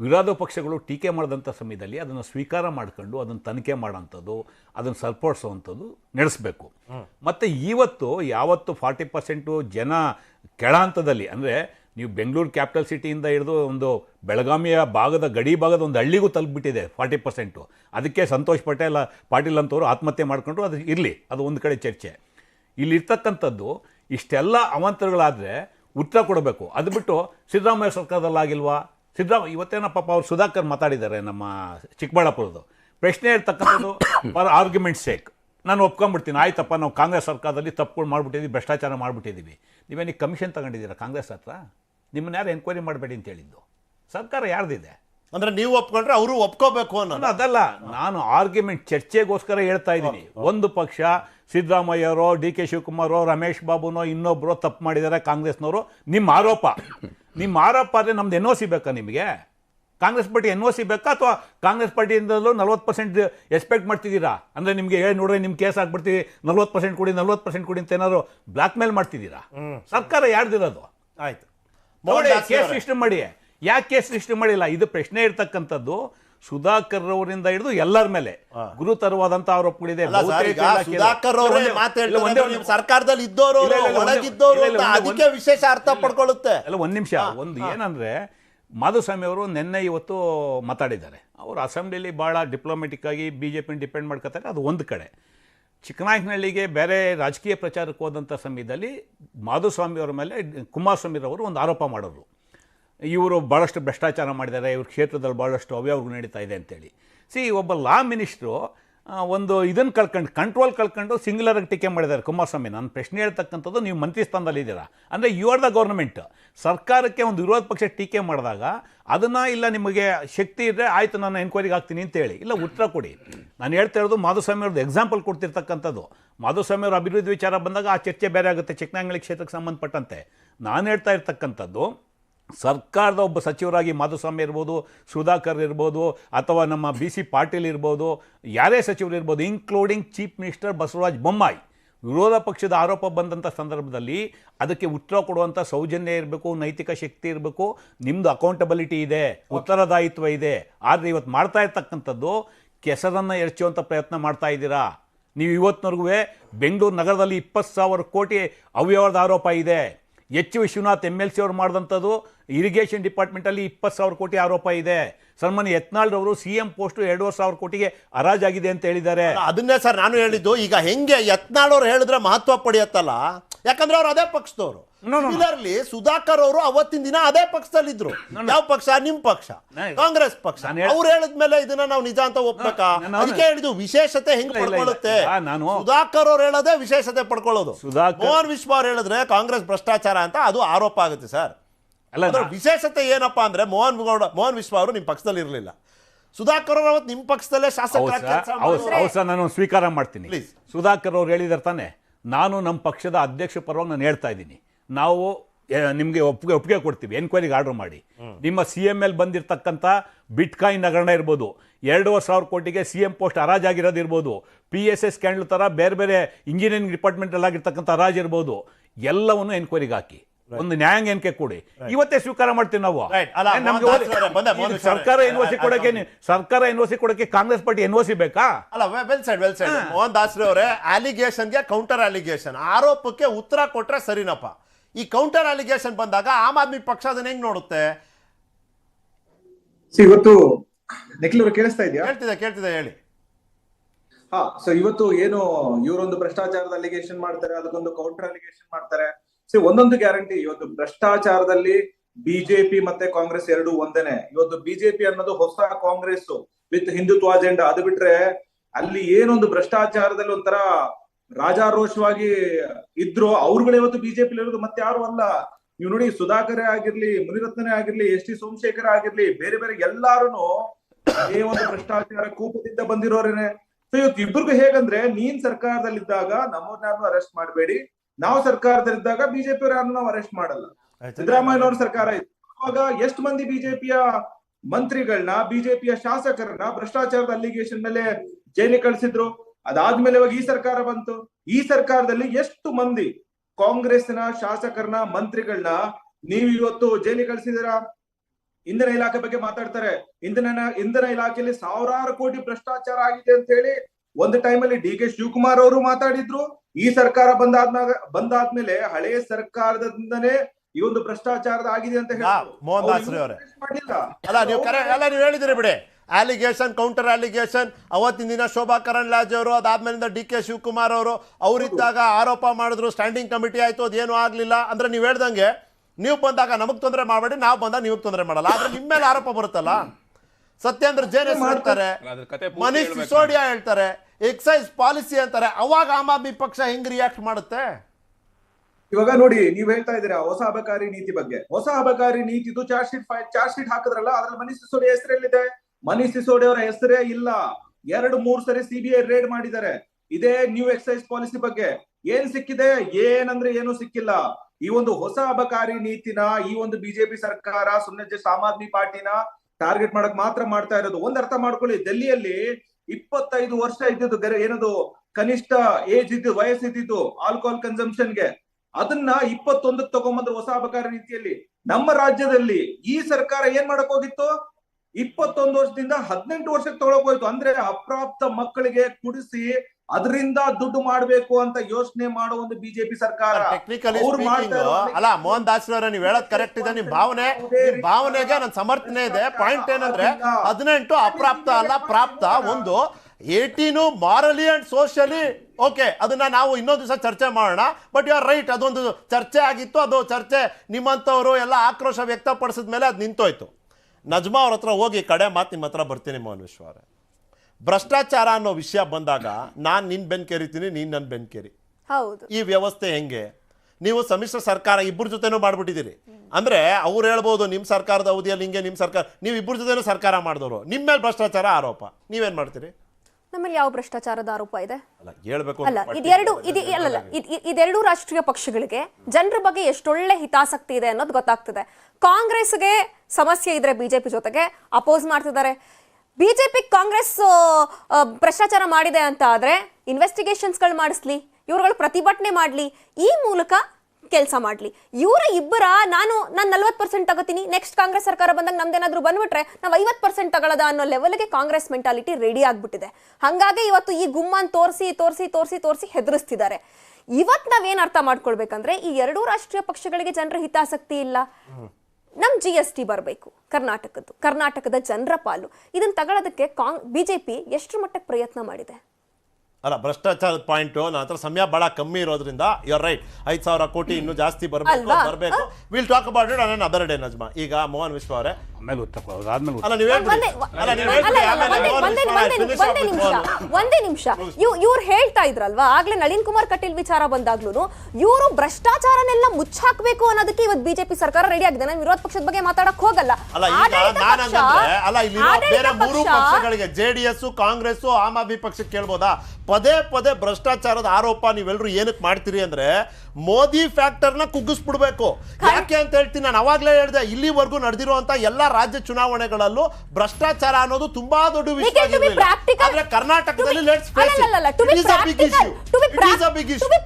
ವಿರೋಧ ಪಕ್ಷಗಳು ಟೀಕೆ ಮಾಡಿದಂಥ ಸಮಯದಲ್ಲಿ ಅದನ್ನು ಸ್ವೀಕಾರ ಮಾಡ್ಕೊಂಡು ಅದನ್ನು ತನಿಖೆ ಮಾಡೋಂಥದ್ದು ಅದನ್ನು ಸರಿಪಡಿಸೋವಂಥದ್ದು ನಡೆಸಬೇಕು. ಮತ್ತು ಇವತ್ತು ಯಾವತ್ತು ಫಾರ್ಟಿ ಪರ್ಸೆಂಟು ಜನ ಕೆಳ ಹಂತದಲ್ಲಿ ಅಂದರೆ ನೀವು ಬೆಂಗಳೂರು ಕ್ಯಾಪಿಟಲ್ ಸಿಟಿಯಿಂದ ಹಿಡಿದು ಒಂದು ಬೆಳಗಾವಿಯ ಭಾಗದ ಗಡಿ ಭಾಗದ ಒಂದು ಹಳ್ಳಿಗೂ ತಲುಪಿಬಿಟ್ಟಿದೆ ಫಾರ್ಟಿ ಪರ್ಸೆಂಟು. ಅದಕ್ಕೆ ಸಂತೋಷ್ ಪಟೇಲ್ ಪಾಟೀಲ್ ಅಂತವರು ಆತ್ಮಹತ್ಯೆ ಮಾಡಿಕೊಂಡ್ರು ಅದು ಇರಲಿ ಅದು ಒಂದು ಕಡೆ ಚರ್ಚೆ. ಇಲ್ಲಿರ್ತಕ್ಕಂಥದ್ದು ಇಷ್ಟೆಲ್ಲ ಅವಾಂತರಗಳಾದರೆ ಉತ್ತರ ಕೊಡಬೇಕು. ಅದು ಬಿಟ್ಟು ಸಿದ್ದರಾಮಯ್ಯ ಸರ್ಕಾರದಲ್ಲಾಗಿಲ್ವಾ? ಸಿದ್ದರಾಮ ಇವತ್ತೇನ ಪಾಪ ಅವರು ಸುಧಾಕರ್ ಮಾತಾಡಿದ್ದಾರೆ ನಮ್ಮ ಚಿಕ್ಕಬಳ್ಳಾಪುರದ್ದು. ಪ್ರಶ್ನೆ ಇರ್ತಕ್ಕಂಥದ್ದು ಫಾರ್ ಆರ್ಗ್ಯುಮೆಂಟ್ ಸೇಕ್ ನಾನು ಒಪ್ಕೊಂಡ್ಬಿಡ್ತೀನಿ ಆಯ್ತಪ್ಪ ನಾವು ಕಾಂಗ್ರೆಸ್ ಸರ್ಕಾರದಲ್ಲಿ ತಪ್ಪುಗಳು ಮಾಡ್ಬಿಟ್ಟಿದ್ದೀವಿ ಭ್ರಷ್ಟಾಚಾರ ಮಾಡ್ಬಿಟ್ಟಿದ್ದೀವಿ ನೀವೇನಿಗೆ ಕಮಿಷನ್ ತಗೊಂಡಿದ್ದೀರಾ ಕಾಂಗ್ರೆಸ್ ಹತ್ರ? ನಿಮ್ಮನ್ನ ಯಾರು ಎನ್ಕ್ವೈರಿ ಮಾಡಬೇಡಿ ಅಂತ ಹೇಳಿದ್ದು. ಸರ್ಕಾರ ಯಾರ್ದಿದೆ? ಅಂದ್ರೆ ನೀವು ಒಪ್ಕೊಂಡ್ರೆ ಅವರು ಒಪ್ಕೋಬೇಕು ಅನ್ನೋ ಅದಲ್ಲ ನಾನು ಆರ್ಗ್ಯುಮೆಂಟ್ ಚರ್ಚೆಗೋಸ್ಕರ ಹೇಳ್ತಾ ಇದ್ದೀನಿ. ಒಂದು ಪಕ್ಷ ಸಿದ್ದರಾಮಯ್ಯರೋ ಡಿ ಕೆ ಶಿವಕುಮಾರೋ ರಮೇಶ್ ಬಾಬುನೋ ಇನ್ನೊಬ್ಬರೋ ತಪ್ಪು ಮಾಡಿದ್ದಾರೆ ಕಾಂಗ್ರೆಸ್ನವರು ನಿಮ್ಮ ಆರೋಪ. ನಿಮ್ಮ ಆರೋಪ ಆದರೆ ನಮ್ದು ಎನ್ ಒ ಸಿ ಬೇಕಾ ನಿಮಗೆ? Congress party N O C ಬೇಕಾ ಅಥವಾ ಕಾಂಗ್ರೆಸ್ ಪಾರ್ಟಿಯಿಂದಲೂ ನಲ್ವತ್ತು ಪರ್ಸೆಂಟ್ ಎಕ್ಸ್ಪೆಕ್ಟ್ ಮಾಡ್ತಿದ್ದೀರಾ? ಅಂದರೆ ನಿಮಗೆ ಹೇಳಿ ನೋಡ್ರಿ ನಿಮ್ಮ ಕೇಸ್ ಆಗ್ಬಿಡ್ತೀವಿ ನಲ್ವತ್ತು ಪರ್ಸೆಂಟ್ ಕೊಡಿ ನಲ್ವತ್ತು ಪರ್ಸೆಂಟ್ ಕೊಡಿ ಅಂತ ಏನಾದ್ರು ಬ್ಲಾಕ್ ಮೇಲ್ ಮಾಡ್ತಿದ್ದೀರಾ? ಸರ್ಕಾರ ಯಾರ್ದಿರೋದು? ಆಯ್ತು. ನೋಡಿ ಕೇಸ್. ರಿಜಿಸ್ಟರ್ ಮಾಡಿ? ಯಾಕೆ ಕೇಸ್ ರಿಜಿಸ್ಟರ್ ಮಾಡಿಲ್ಲ? ಇದು ಪ್ರಶ್ನೆ ಇರ್ತಕ್ಕಂಥದ್ದು ಸುಧಾಕರ್ ಅವರಿಂದ ಹಿಡಿದು ಎಲ್ಲರ ಮೇಲೆ. ಗುರುತರವಾದಂತ ಆರೋಪಗಳಿದೆ ಸರ್ಕಾರದಲ್ಲಿ ಇದ್ದವರು ಅದಕ್ಕೆ ವಿಶೇಷ ಅರ್ಥ ಪಡ್ಕೊಳ್ಳುತ್ತೆ. ಅಲ್ಲ ಒಂದ್ ನಿಮಿಷ ಒಂದು ಏನಂದ್ರೆ ಮಾಧುಸ್ವಾಮಿ ಅವರು ನಿನ್ನೆ ಇವತ್ತು ಮಾತಾಡಿದ್ದಾರೆ. ಅವರು ಅಸೆಂಬ್ಲಿಲಿ ಭಾಳ ಡಿಪ್ಲೊಮೆಟಿಕ್ಕಾಗಿ ಬಿ ಜೆ ಪಿನ ಡಿಪೆಂಡ್ ಮಾಡ್ಕೋತಾರೆ, ಅದು ಒಂದು ಕಡೆ. ಚಿಕ್ಕನಾಯಕನಹಳ್ಳಿಗೆ ಬೇರೆ ರಾಜಕೀಯ ಪ್ರಚಾರಕ್ಕೆ ಹೋದಂಥ ಸಮಯದಲ್ಲಿ ಮಾಧುಸ್ವಾಮಿ ಅವರ ಮೇಲೆ ಕುಮಾರಸ್ವಾಮಿರವರು ಒಂದು ಆರೋಪ ಮಾಡೋರು ಇವರು ಭಾಳಷ್ಟು ಭ್ರಷ್ಟಾಚಾರ ಮಾಡಿದ್ದಾರೆ, ಇವ್ರ ಕ್ಷೇತ್ರದಲ್ಲಿ ಭಾಳಷ್ಟು ಅವ್ಯವಹಾರ ನಡೀತಾ ಇದೆ ಅಂತೇಳಿ. ಸಿ ಒಬ್ಬ ಲಾ ಮಿನಿಸ್ಟ್ರು ಒಂದು ಇದನ್ನು ಕಳ್ಕೊಂಡು ಕಂಟ್ರೋಲ್ ಕಳ್ಕೊಂಡು ಸಿಂಗ್ಯುಲರಾಗಿ ಟೀಕೆ ಮಾಡಿದ್ದಾರೆ ಕುಮಾರಸ್ವಾಮಿ. ನಾನು ಪ್ರಶ್ನೆ ಹೇಳ್ತಕ್ಕಂಥದ್ದು ನೀವು ಮಂತ್ರಿ ಸ್ಥಾನದಲ್ಲಿ ಇದ್ದೀರಾ? ಅಂದರೆ ಯು ಆರ್ ದ ಗೌರ್ಮೆಂಟ್ ಸರ್ಕಾರಕ್ಕೆ ಒಂದು ವಿರೋಧ ಪಕ್ಷ ಟೀಕೆ ಮಾಡಿದಾಗ ಅದನ್ನು ಇಲ್ಲ ನಿಮಗೆ ಶಕ್ತಿ ಇದ್ದರೆ ಆಯಿತು, ನಾನು ಎನ್ಕ್ವೈರಿಗೆ ಹಾಕ್ತೀನಿ ಅಂತೇಳಿ ಇಲ್ಲ, ಉತ್ತರ ಕೊಡಿ. ನಾನು ಹೇಳ್ತಾ ಇರೋದು ಮಾಧುಸ್ವಾಮಿ ಅವ್ರದ್ದು ಎಕ್ಸಾಂಪಲ್ ಕೊಡ್ತಿರ್ತಕ್ಕಂಥದ್ದು. ಮಾಧುಸ್ವಾಮಿ ಅವ್ರ ಅಭಿವೃದ್ಧಿ ವಿಚಾರ ಬಂದಾಗ ಆ ಚರ್ಚೆ ಬೇರೆ ಆಗುತ್ತೆ ಚಿಕ್ಕನಾಂಗಳಿ ಕ್ಷೇತ್ರಕ್ಕೆ ಸಂಬಂಧಪಟ್ಟಂತೆ. ನಾನು ಹೇಳ್ತಾ ಇರ್ತಕ್ಕಂಥದ್ದು ಸರ್ಕಾರದ ಒಬ್ಬ ಸಚಿವರಾಗಿ ಮಾಧುಸ್ವಾಮಿ ಇರ್ಬೋದು, ಸುಧಾಕರ್ ಇರ್ಬೋದು, ಅಥವಾ ನಮ್ಮ ಬಿ ಸಿ ಪಾಟೀಲ್ ಇರ್ಬೋದು, ಯಾರೇ ಸಚಿವರು ಇರ್ಬೋದು including chief minister Basavaraj Bommai. ವಿರೋಧ ಪಕ್ಷದ ಆರೋಪ ಬಂದಂಥ ಸಂದರ್ಭದಲ್ಲಿ ಅದಕ್ಕೆ ಉತ್ತರ ಕೊಡುವಂಥ ಸೌಜನ್ಯ ಇರಬೇಕು, ನೈತಿಕ ಶಕ್ತಿ ಇರಬೇಕು ನಿಮ್ಮದು ಅಕೌಂಟಬಿಲಿಟಿ ಇದೆ, ಉತ್ತರದಾಯಿತ್ವ ಇದೆ. ಆದರೆ ಇವತ್ತು ಮಾಡ್ತಾ ಇರ್ತಕ್ಕಂಥದ್ದು ಕೆಸರನ್ನು ಎರಚುವಂಥ ಪ್ರಯತ್ನ ಮಾಡ್ತಾ ಇದ್ದೀರಾ? ನೀವು ಇವತ್ತಿನವರೆಗೂ ಬೆಂಗಳೂರು ನಗರದಲ್ಲಿ ಇಪ್ಪತ್ತು ಸಾವಿರ ಕೋಟಿ ಅವ್ಯವಹಾರದ ಆರೋಪ ಇದೆ. H Vishwanath M L C ಅವ್ರು ಮಾಡಿದಂಥದ್ದು ಇರಿಗೇಷನ್ ಡಿಪಾರ್ಟ್ಮೆಂಟಲ್ಲಿ ಇಪ್ಪತ್ತು ಸಾವಿರ ಕೋಟಿ ಆರೋಪ ಇದೆ. ಸನ್ಮಾನ್ಯ ಯತ್ನಾಳ್ರವರು ಸಿ ಎಂ ಪೋಸ್ಟು ಎರಡೂವರೆ ಸಾವಿರ ಕೋಟಿಗೆ ಹರಾಜಾಗಿದೆ ಅಂತ ಹೇಳಿದ್ದಾರೆ. ಅದನ್ನೇ ಸರ್ ನಾನು ಹೇಳಿದ್ದು, ಈಗ ಹೆಂಗೆ ಯತ್ನಾಳ್ ಹೇಳಿದ್ರೆ ಮಹತ್ವ ಪಡೆಯತ್ತಲ್ಲ? ಯಾಕಂದ್ರೆ ಅವ್ರು ಅದೇ ಪಕ್ಷದವರು. No. ಸುಧಾಕರ್ ಅವರು ಅವತ್ತಿನ ದಿನ ಅದೇ ಪಕ್ಷದಲ್ಲಿದ್ರು. ಯಾವ ಪಕ್ಷ? ನಿಮ್ ಪಕ್ಷ. ಕಾಂಗ್ರೆಸ್ ಪಕ್ಷ. ಅವ್ರು ಹೇಳಿದ್ಮೇಲೆ ಇದನ್ನ ನಾವು ನಿಜ ಅಂತ ಒಪ್ಬೇಕಾ? ನಾನು- ಅದಕ್ಕೆ ಹೇಳಿದ್ದು ವಿಶೇಷತೆ ಹೆಂಗ್. ಪಡ್ಕೊಳ್ಳುತ್ತೆ? ನಾನು- ಸುಧಾಕರ್ ಅವ್ರು ಹೇಳೋದೇ ವಿಶೇಷತೆ ಪಡ್ಕೊಳ್ಳೋದು. ಸುಧಾಕರ್- ಮೋಹನ್ ವಿಶ್ವ ಅವ್ರು ಹೇಳಿದ್ರೆ ಕಾಂಗ್ರೆಸ್ ಭ್ರಷ್ಟಾಚಾರ ಅಂತ ಅದು ಆರೋಪ ಆಗುತ್ತೆ ಸರ್. ಅಲ್ಲ ವಿಶೇಷತೆ ಏನಪ್ಪಾ ಅಂದ್ರೆ ಮೋಹನ್ ಗೌಡ ಮೋಹನ್ ವಿಶ್ವ ಅವರು ನಿಮ್ ಪಕ್ಷದಲ್ಲಿ ಇರಲಿಲ್ಲ. ಸುಧಾಕರ್ ಅವರು ನಿಮ್ ಪಕ್ಷದಲ್ಲೇ ಶಾಸಕ ನಾನು ಸ್ವೀಕಾರ ಮಾಡ್ತೀನಿ. ಸುಧಾಕರ್ ಅವ್ರು ಹೇಳಿದಾರೆ ತಾನೆ. ನಾನು ನಮ್ಮ ಪಕ್ಷದ ಅಧ್ಯಕ್ಷ ಪರವಾಗಿ ನಾನು ಹೇಳ್ತಾ ಇದ್ದೀನಿ. ನಾವು ನಿಮಗೆ ಒಪ್ಪಿಗೆ ಒಪ್ಪಿಗೆ ಕೊಡ್ತೀವಿ ಎನ್ಕ್ವೈರಿಗೆ ಆರ್ಡರ್ ಮಾಡಿ. ನಿಮ್ಮ ಸಿ ಎಂ ಎಲ್ ಬಂದಿರತಕ್ಕಂಥ ಬಿಟ್ಕಾಯಿನ್ ಹಗರಣ ಇರ್ಬೋದು. ಎರಡೂವರೆ ಸಾವಿರ ಕೋಟಿಗೆ ಸಿ ಎಂ ಪೋಸ್ಟ್ ಹರಾಜಾಗಿರೋದು ಇರ್ಬೋದು. ಪಿ ಎಸ್ ಎಸ್ ಕ್ಯಾಂಡಲ್ ಥರ ಬೇರೆ ಬೇರೆ ಇಂಜಿನಿಯರಿಂಗ್ ಡಿಪಾರ್ಟ್ಮೆಂಟಲ್ಲಿ ಆಗಿರ್ತಕ್ಕಂಥ ಹರಾಜು ಇರ್ಬೋದು. ಎಲ್ಲವನ್ನು ಎನ್ಕ್ವೈರಿಗೆ ಹಾಕಿ. ಒಂದು ನ್ಯಾಯಾಂಗ ಎನ್ಕೆ ಕೊಡಿ? ಇವತ್ತೇ ಸ್ವೀಕಾರ ಮಾಡ್ತೀವಿ ನಾವು. ಸರ್ಕಾರ ಎನ್ ಸಿ ಕೊಡಕ್ಕೆ ಸರ್ಕಾರ ಎನ್ ಸಿ ಕೊಡಕ್ಕೆ ಕಾಂಗ್ರೆಸ್ ಪಾರ್ಟಿ ಎನ್ ಸಿ ಬೇಕಾ? ಅಲ್ಲ well said well said Mohan Dasari ಅವರೇ ಅಲಿಗೇಷನ್ಗೆ ಕೌಂಟರ್ ಅಲಿಗೇಷನ್ ಆರೋಪಕ್ಕೆ ಉತ್ತರ ಕೊಟ್ರೆ ಸರಿನಪ್ಪ. ಈ ಕೌಂಟರ್ ಅಲಿಗೇಷನ್ ಬಂದಾಗ ಆಮ್ ಆದ್ಮಿ ಪಕ್ಷ ಅದನ್ನ ಹೆಂಗ್ ನೋಡುತ್ತೆ? ಸೊ ಇವತ್ತು ನಿಖಿಲ್ ಕೇಳಿಸ್ತಾ ಇದೆಯಾ? ಕೇಳ್ತಿದೆ ಕೇಳ್ತಿದೆ ಹೇಳಿ. ಹಾ ಸೊ ಇವತ್ತು ಏನು ಇವರೊಂದು ಭ್ರಷ್ಟಾಚಾರದ ಅಲಿಗೇಷನ್ ಮಾಡ್ತಾರೆ ಅದಕ್ಕೊಂದು ಕೌಂಟರ್ ಅಲಿಗೇಷನ್ ಮಾಡ್ತಾರೆ. ಸೊ ಒಂದೊಂದು ಗ್ಯಾರಂಟಿ ಇವತ್ತು ಭ್ರಷ್ಟಾಚಾರದಲ್ಲಿ ಬಿಜೆಪಿ ಮತ್ತೆ ಕಾಂಗ್ರೆಸ್ ಎರಡು ಒಂದೇನೆ. ಇವತ್ತು ಬಿಜೆಪಿ ಅನ್ನೋದು ಹೊಸ ಕಾಂಗ್ರೆಸ್ ವಿತ್ ಹಿಂದುತ್ವ ಅಜೆಂಡಾ ಅದು ಬಿಟ್ರೆ ಅಲ್ಲಿ ಏನೊಂದು ಭ್ರಷ್ಟಾಚಾರದಲ್ಲಿ ಒಂಥರ ರಾಜಾರೋಷವಾಗಿ ಇದ್ರು ಅವ್ರುಗಳು ಇವತ್ತು ಬಿಜೆಪಿ ಇರೋದು ಮತ್ತೆ ಯಾರು ಅಲ್ಲ. ನೀವು ನೋಡಿ ಸುಧಾಕರ್ ಆಗಿರ್ಲಿ ಮುನಿರತ್ನೇ ಆಗಿರ್ಲಿ ಎಸ್ ಟಿ ಸೋಮಶೇಖರ್ ಆಗಿರ್ಲಿ ಬೇರೆ ಬೇರೆ ಎಲ್ಲಾರು ಈ ಒಂದು ಭ್ರಷ್ಟಾಚಾರ ಕೂಪದಿಂದ ಬಂದಿರೋರೇನೆ. ಸೊ ಇವತ್ತು ಇಬ್ಬರಿಗೂ ಹೇಗಂದ್ರೆ ನೀನ್ ಸರ್ಕಾರದಲ್ಲಿದ್ದಾಗ ನಮ್ಮನ್ನ ಅರೆಸ್ಟ್ ಮಾಡಬೇಡಿ ನಾವು ಸರ್ಕಾರದಲ್ಲಿದ್ದಾಗ ಬಿಜೆಪಿ ಯಾರನ್ನು ನಾವು ಅರೆಸ್ಟ್ ಮಾಡಲ್ಲ ಸಿದ್ದರಾಮಯ್ಯನವ್ರ ಸರ್ಕಾರ ಇತ್ತು. ಅವಾಗ ಎಷ್ಟು ಮಂದಿ ಬಿಜೆಪಿಯ ಮಂತ್ರಿಗಳನ್ನ ಬಿಜೆಪಿಯ ಶಾಸಕರನ್ನ ಭ್ರಷ್ಟಾಚಾರದ ಅಲಿಗೇಷನ್ ಮೇಲೆ ಜೈಲಿಗೆ ಕಳಿಸಿದ್ರು? ಅದಾದ್ಮೇಲೆ ಇವಾಗ ಈ ಸರ್ಕಾರ ಬಂತು ಈ ಸರ್ಕಾರದಲ್ಲಿ ಎಷ್ಟು ಮಂದಿ ಕಾಂಗ್ರೆಸ್ನ ಶಾಸಕರನ್ನ ಮಂತ್ರಿಗಳನ್ನ ನೀವು ಇವತ್ತು ಜೈಲಿಗೆ ಕಳಿಸಿದೀರಾ ಇಂಧನ ಇಲಾಖೆ ಬಗ್ಗೆ ಮಾತಾಡ್ತಾರೆ ಇಂಧನ ಇಂಧನ ಇಲಾಖೆಯಲ್ಲಿ ಸಾವಿರಾರು ಕೋಟಿ ಭ್ರಷ್ಟಾಚಾರ ಆಗಿದೆ ಅಂತ ಹೇಳಿ ಒಂದು ಟೈಮಲ್ಲಿ ಡಿ ಕೆ ಶಿವಕುಮಾರ್ ಅವರು ಮಾತಾಡಿದ್ರು ಈ ಸರ್ಕಾರ ಬಂದಾದ್ಮೇಲೆ ಬಂದಾದ್ಮೇಲೆ ಹಳೆಯ ಸರ್ಕಾರದಿಂದನೇ ಈ ಒಂದು ಭ್ರಷ್ಟಾಚಾರದ ಆಗಿದೆ ಅಂತ ಹೇಳಿ ಹೇಳಿದ್ರು. ಮೋಹನ್ ಅವ್ರು ದಾಸ್ರಿ ಅವರೇ. ಮಾಡಿಲ್ಲ. ಅಲ್ಲ ನೀವು ಕರೆ ಅಲ್ಲ ನೀವು ಹೇಳಿದಿರಿ ಬಿಡಿ ಅಲಿಗೇಷನ್ ಕೌಂಟರ್ ಆಲಿಗೇಷನ್ ಅವತ್ತಿನ ದಿನ ಶೋಭಾ ಲಾಜ್ ಅವರು ಅದಾದ್ಮೇಲಿಂದ ಡಿ ಕೆ ಶಿವಕುಮಾರ್ ಅವರು ಅವರಿದ್ದಾಗ ಆರೋಪ ಮಾಡಿದ್ರು ಸ್ಟ್ಯಾಂಡಿಂಗ್ ಕಮಿಟಿ ಆಯ್ತು ಅದೇನು ಆಗ್ಲಿಲ್ಲ. ಅಂದ್ರೆ ನೀವು ಹೇಳ್ದಂಗೆ ನೀವು ಬಂದಾಗ ನಮಗೆ ತೊಂದರೆ ಮಾಡಬೇಡಿ ನಾವು ಬಂದಾಗ ನೀವು ತೊಂದರೆ ಮಾಡಲ್ಲ. ಆದ್ರೆ ನಿಮ್ಮ ಮೇಲೆ ಆರೋಪ ಬರುತ್ತಲ್ಲ? ಸತ್ಯೇಂದ್ರ ಜೈನ್ ಹೇಳ್ತಾರೆ ಮನೀಶ್. ಸಿಸೋಡಿಯಾ ಹೇಳ್ತಾರೆ ಎಕ್ಸೈಸ್ ಪಾಲಿಸಿ ಅಂತಾರೆ. ಅವಾಗ ಆಮ್ ಆದ್ಮಿ ಪಕ್ಷ ಹೆಂಗ್ ರಿಯಾಕ್ಟ್ ಮಾಡುತ್ತೆ? ಇವಾಗ ನೋಡಿ ನೀವ್ ಹೇಳ್ತಾ ಇದ್ದೀರಾ ಹೊಸ ಅಬಕಾರಿ ನೀತಿ ಬಗ್ಗೆ. ಹೊಸ ಅಬಕಾರಿ ನೀತಿದು ಚಾರ್ಜ್ ಶೀಟ್ ಚಾರ್ಜ್ ಶೀಟ್ ಹಾಕಿದ್ರಲ್ಲ ಅದ್ರಲ್ಲಿ ಮನೀಶ್ ಸಿಸೋಡಿಯಾ ಹೆಸರೆಲ್ಲಿದೆ ಮನೀಶ್ ಸಿಸೋಡಿ ಅವರ ಹೆಸರೇ ಇಲ್ಲ. ಎರಡು, ಮೂರು ಸರಿ ಸಿಬಿಐ ರೇಡ್ ಮಾಡಿದ್ದಾರೆ. ಇದೇ ನ್ಯೂ ಎಕ್ಸೈಸ್ ಪಾಲಿಸಿ ಬಗ್ಗೆ. ಏನ್ ಸಿಕ್ಕಿದೆ? ಏನಂದ್ರೆ ಏನು ಸಿಕ್ಕಿಲ್ಲ. ಈ ಒಂದು ಹೊಸ ಅಬಕಾರಿ ನೀತಿನ, ಈ ಒಂದು ಬಿಜೆಪಿ ಸರ್ಕಾರ ಸುಮ್ಮನೆ ಜಸ್ಟ್ ಆಮ್ ಆದ್ಮಿ ಪಾರ್ಟಿನ ಟಾರ್ಗೆಟ್ ಮಾಡಕ್ ಮಾತ್ರ ಮಾಡ್ತಾ ಇರೋದು. ಒಂದ್ ಅರ್ಥ ಮಾಡ್ಕೊಳ್ಳಿ ಡೆಲ್ಲಿಯಲ್ಲಿ ಇಪ್ಪತ್ತೈದು ವರ್ಷ ಇದ್ದಿದ್ದು ಏನದು, ಕನಿಷ್ಠ ಏಜ್ ಇದ್ದು, ವಯಸ್ಸು ಇದ್ದಿದ್ದು ಆಲ್ಕೋಹಾಲ್ ಕನ್ಸಂಪ್ಷನ್ಗೆ ಅದನ್ನ ಇಪ್ಪತ್ತೊಂದಕ್ಕೆ ತಗೊಂಬಂದ್ರು ಹೊಸ ಅಬಕಾರಿ ನೀತಿಯಲ್ಲಿ. ನಮ್ಮ ರಾಜ್ಯದಲ್ಲಿ ಈ ಸರ್ಕಾರ ಏನ್ ಮಾಡಕ್ ಹೋಗಿತ್ತು? ಇಪ್ಪತ್ತೊಂದು ವರ್ಷದಿಂದ ಹದಿನೆಂಟು ವರ್ಷಕ್ಕೆ ತಗೊಳಕ್ ಹೋಯ್ತು. ಅಂದ್ರೆ ಅಪ್ರಾಪ್ತ ಮಕ್ಕಳಿಗೆ ಕುಡಿಸಿ ಅದರಿಂದ ದುಡ್ಡು ಮಾಡಬೇಕು ಅಂತ ಯೋಚನೆ ಮಾಡೋ ಒಂದು ಬಿಜೆಪಿ ಸರ್ಕಾರ. ಟೆಕ್ನಿಕಲಿ ಅಲ್ಲ ಮೋಹನ್ ದಾಸ್ ಅವರ ನೀವು ಹೇಳೋದ್ ಕರೆಕ್ಟ್ ಇದೆ. ನಿಮ್ ಭಾವನೆ ಭಾವನೆಗೆ ನನ್ನ ಸಮರ್ಥನೆ ಇದೆ. ಪಾಯಿಂಟ್ ಏನಂದ್ರೆ ಹದಿನೆಂಟು ಅಪ್ರಾಪ್ತ ಅಲ್ಲ ಪ್ರಾಪ್ತ ಒಂದು ಏಟೀನು ಮಾರಲಿ ಅಂಡ್ ಸೋಷಿಯಲಿ ಓಕೆ ಅದನ್ನ ನಾವು ಇನ್ನೊಂದು ದಿವಸ ಚರ್ಚೆ ಮಾಡೋಣ. ಬಟ್ ಯು ಆರ್ ರೈಟ್ ಅದೊಂದು ಚರ್ಚೆ ಆಗಿತ್ತು. ಅದು ಚರ್ಚೆ ನಿಮ್ಮಂಥವ್ರು ಎಲ್ಲ ಆಕ್ರೋಶ ವ್ಯಕ್ತಪಡಿಸಿದ ಮೇಲೆ ಅದು ನಿಂತೋಯ್ತು. ನಜ್ಮಾ ಅವ್ರ ಹತ್ರ ಹೋಗಿ ಕಡೆ ಮಾತು ನಿಮ್ಮ ಹತ್ರ ಬರ್ತೀನಿ ಮೋಹನ್ ವಿಶ್ವ ಅವರೇ ಭ್ರಷ್ಟಾಚಾರ ಅನ್ನೋ ವಿಷಯ ಬಂದಾಗ ನಾನು ನಿನ್ನ ಬೆನ್ ಕೇರಿತೀನಿ ನೀನು ನನ್ನ ಬೆನ್ ಕೇರಿ ಹೌದು. ಈ ವ್ಯವಸ್ಥೆ ಹೆಂಗೆ? ನೀವು ಸಮ್ಮಿಶ್ರ ಸರ್ಕಾರ ಇಬ್ಬರ ಜೊತೆನೂ ಮಾಡ್ಬಿಟ್ಟಿದ್ದೀರಿ. ಅಂದ್ರೆ ಅವ್ರು ಹೇಳ್ಬೋದು ನಿಮ್ಮ ಸರ್ಕಾರದ ಅವಧಿಯಲ್ಲಿ ಹಿಂಗೆ ನಿಮ್ಮ ಸರ್ಕಾರ ನೀವು ಇಬ್ಬರ ಜೊತೆನೂ ಸರ್ಕಾರ ಮಾಡಿದವರು. ನಿಮ್ಮ ಮೇಲೆ ಭ್ರಷ್ಟಾಚಾರ ಆರೋಪ. ನೀವೇನ್ ಮಾಡ್ತೀರಿ? ನಮ್ಮಲ್ಲಿ ಯಾವ ಭ್ರಷ್ಟಾಚಾರದ ಆರೋಪ ಇದೆ? ಅಲ್ಲ ಹೇಳ್ಬೇಕು ಅಲ್ಲ ಇದೆರಡು ಇದು ಅಲ್ಲಲ್ಲ ಇದ್- ಇದ್- ಇದೆರಡು ರಾಷ್ಟ್ರೀಯ ಪಕ್ಷಗಳಿಗೆ ಜನರ ಬಗ್ಗೆ ಎಷ್ಟೊಳ್ಳೆ ಹಿತಾಸಕ್ತಿ ಇದೆ ಅನ್ನೋದು ಗೊತ್ತಾಗ್ತದೆ. ಕಾಂಗ್ರೆಸ್ಗೆ ಸಮಸ್ಯೆ ಇದ್ರೆ ಬಿಜೆಪಿ ಜೊತೆಗೆ ಅಪೋಸ್ ಮಾಡ್ತಿದ್ದಾರೆ. ಬಿಜೆಪಿ ಕಾಂಗ್ರೆಸ್ ಭ್ರಷ್ಟಾಚಾರ ಮಾಡಿದೆ ಅಂತ ಆದರೆ ಇನ್ವೆಸ್ಟಿಗೇಷನ್ಸ್ಗಳು ಮಾಡಿಸ್ಲಿ, ಇವ್ರುಗಳು ಪ್ರತಿಭಟನೆ ಮಾಡ್ಲಿ, ಈ ಮೂಲಕ ಕೆಲಸ ಮಾಡ್ಲಿ. ಇವರ ಇಬ್ಬರ ನಾನು ನಾನು ನಲ್ವತ್ತು ಪರ್ಸೆಂಟ್ ತಗೋತೀನಿ, ನೆಕ್ಸ್ಟ್ ಕಾಂಗ್ರೆಸ್ ಸರ್ಕಾರ ಬಂದಾಗ ನಮ್ದೇನಾದ್ರೂ ಬಂದ್ಬಿಟ್ರೆ ನಾವು ಐವತ್ತು ಪರ್ಸೆಂಟ್ ತಗೊಳ್ಳೋದ ಅನ್ನೋ ಲೆವೆಲ್ಗೆ ಕಾಂಗ್ರೆಸ್ ಮೆಂಟಾಲಿಟಿ ರೆಡಿ ಆಗಿಬಿಟ್ಟಿದೆ. ಹಂಗಾಗಿ ಇವತ್ತು ಈ ಗುಮ್ಮನ್ ತೋರಿಸಿ ತೋರಿಸಿ ತೋರಿಸಿ ತೋರಿಸಿ ಹೆದರಿಸ್ತಿದ್ದಾರೆ. ಇವತ್ತು ನಾವೇನು ಅರ್ಥ ಮಾಡ್ಕೊಳ್ಬೇಕಂದ್ರೆ ಈ ಎರಡೂ ರಾಷ್ಟ್ರೀಯ ಪಕ್ಷಗಳಿಗೆ ಜನರ ಹಿತಾಸಕ್ತಿ ಇಲ್ಲ. ನಮ್ ಜಿ ಎಸ್ ಟಿ ಬರಬೇಕು, ಕರ್ನಾಟಕದ್ದು, ಕರ್ನಾಟಕದ ಜನರ ಪಾಲು ಇದನ್ನು ತಗೊಳ್ಳೋದಕ್ಕೆ ಕಾಂಗ್ ಬಿಜೆಪಿ ಎಷ್ಟರ ಮಟ್ಟಕ್ಕೆ ಪ್ರಯತ್ನ ಮಾಡಿದೆ? ಅಲ್ಲ ಭ್ರಷ್ಟಾಚಾರ ಪಾಯಿಂಟ್ ನನ್ನ ಹತ್ರ ಸಮಯ ಬಹಳ ಕಮ್ಮಿ ಇರೋದ್ರಿಂದ ಯರ್ ರೈಟ್ ಐದು ಸಾವಿರ ಕೋಟಿ ಇನ್ನೂ ಜಾಸ್ತಿ ಬರಬೇಕು ಅಲ್ವಾ? ಬರಬೇಕು. Will talk about it another day Najma. ಈಗ ಮೋಹನ್ ವಿಶ್ವ ಅವರೇ. ಆಮೇಲೆ ಗೊತ್ತಪ್ಪ ಅದಾದ್ಮೇಲೆ ಅಲ್ಲ ನೀವು ಒಂದೇ ಹೇಳ್ಬಿಡಿ ಅಲ್ಲ ನೀವು ಅಲ್ಲ, ಹೇಳ್ಬಿಡಿ. ಅಲ್ಲ, ಆಮೇಲೆ ಒಂದೇ- ಮೋಹನ್ ಒಂದೇ- ವಿಶ್ವ ಒಂದೇ finish ಒಂದೇ ನಿಮಿಷ. ಒಂದೇ ಇವ್ರು ಹೇಳ್ತಾ ಇದ್ರಲ್ವಾ? ಆಗ್ಲೇ ನಳಿನ್ ಕುಮಾರ್ ಕಟೀಲ್ ವಿಚಾರ ಬಂದಾಗ್ಲೂ ಇವರು ಭ್ರಷ್ಟಾಚಾರನೆಲ್ಲ ಮುಚ್ಚಾಕ್ಬೇಕು ಅನ್ನೋದಕ್ಕೆ ಇವತ್ತು ಬಿಜೆಪಿ ಸರ್ಕಾರ ರೆಡಿ ಆಗಿದೆ. ನಾನು ವಿರೋಧ ಪಕ್ಷದ ಬಗ್ಗೆ ಮಾತಾಡಕ್ ಹೋಗಲ್ಲ. ಅಲ್ಲ ಈಗ ಆಡಳಿತ ನಾನು ಪಕ್ಷ- ಹಂಗಂದ್ರೆ ಅಲ್ಲ ಇಲ್ಲಿ ಆಡಳಿತ ಬೇರೆ ಮೂರು ಪಕ್ಷ- ಪಕ್ಷಗಳಿಗೆ ಜೆಡಿಎಸ್ ಕಾಂಗ್ರೆಸ್ ಆಮ್ ಆದ್ಮಿ ಪಕ್ಷಕ್ಕೆ ಕೇಳ್ಬೋದಾ? ಪದೇ ಪದೇ ಭ್ರಷ್ಟಾಚಾರದ ಆರೋಪ ನೀವೆಲ್ಲರೂ ಏನಕ್ಕೆ ಮಾಡ್ತೀರಿ ಅಂದ್ರೆ ಮೋದಿ ಫ್ಯಾಕ್ಟರ್ನ ಕುಗ್ಗಿಸ್ಬಿಡ್ಬೇಕು. ಯಾಕೆ ಅಂತ ಹೇಳ್ತೀನಿ ನಾನು ಅವಾಗಲೇ ಹೇಳಿದೆ ಇಲ್ಲಿವರೆಗೂ ನಡೆದಿರುವಂತ ಎಲ್ಲಾ ರಾಜ್ಯ ಚುನಾವಣೆಗಳಲ್ಲೂ ಭ್ರಷ್ಟಾಚಾರ ಅನ್ನೋದು ತುಂಬಾ ದೊಡ್ಡ ವಿಷಯ ಆದ್ರೆ ಕರ್ನಾಟಕದಲ್ಲಿ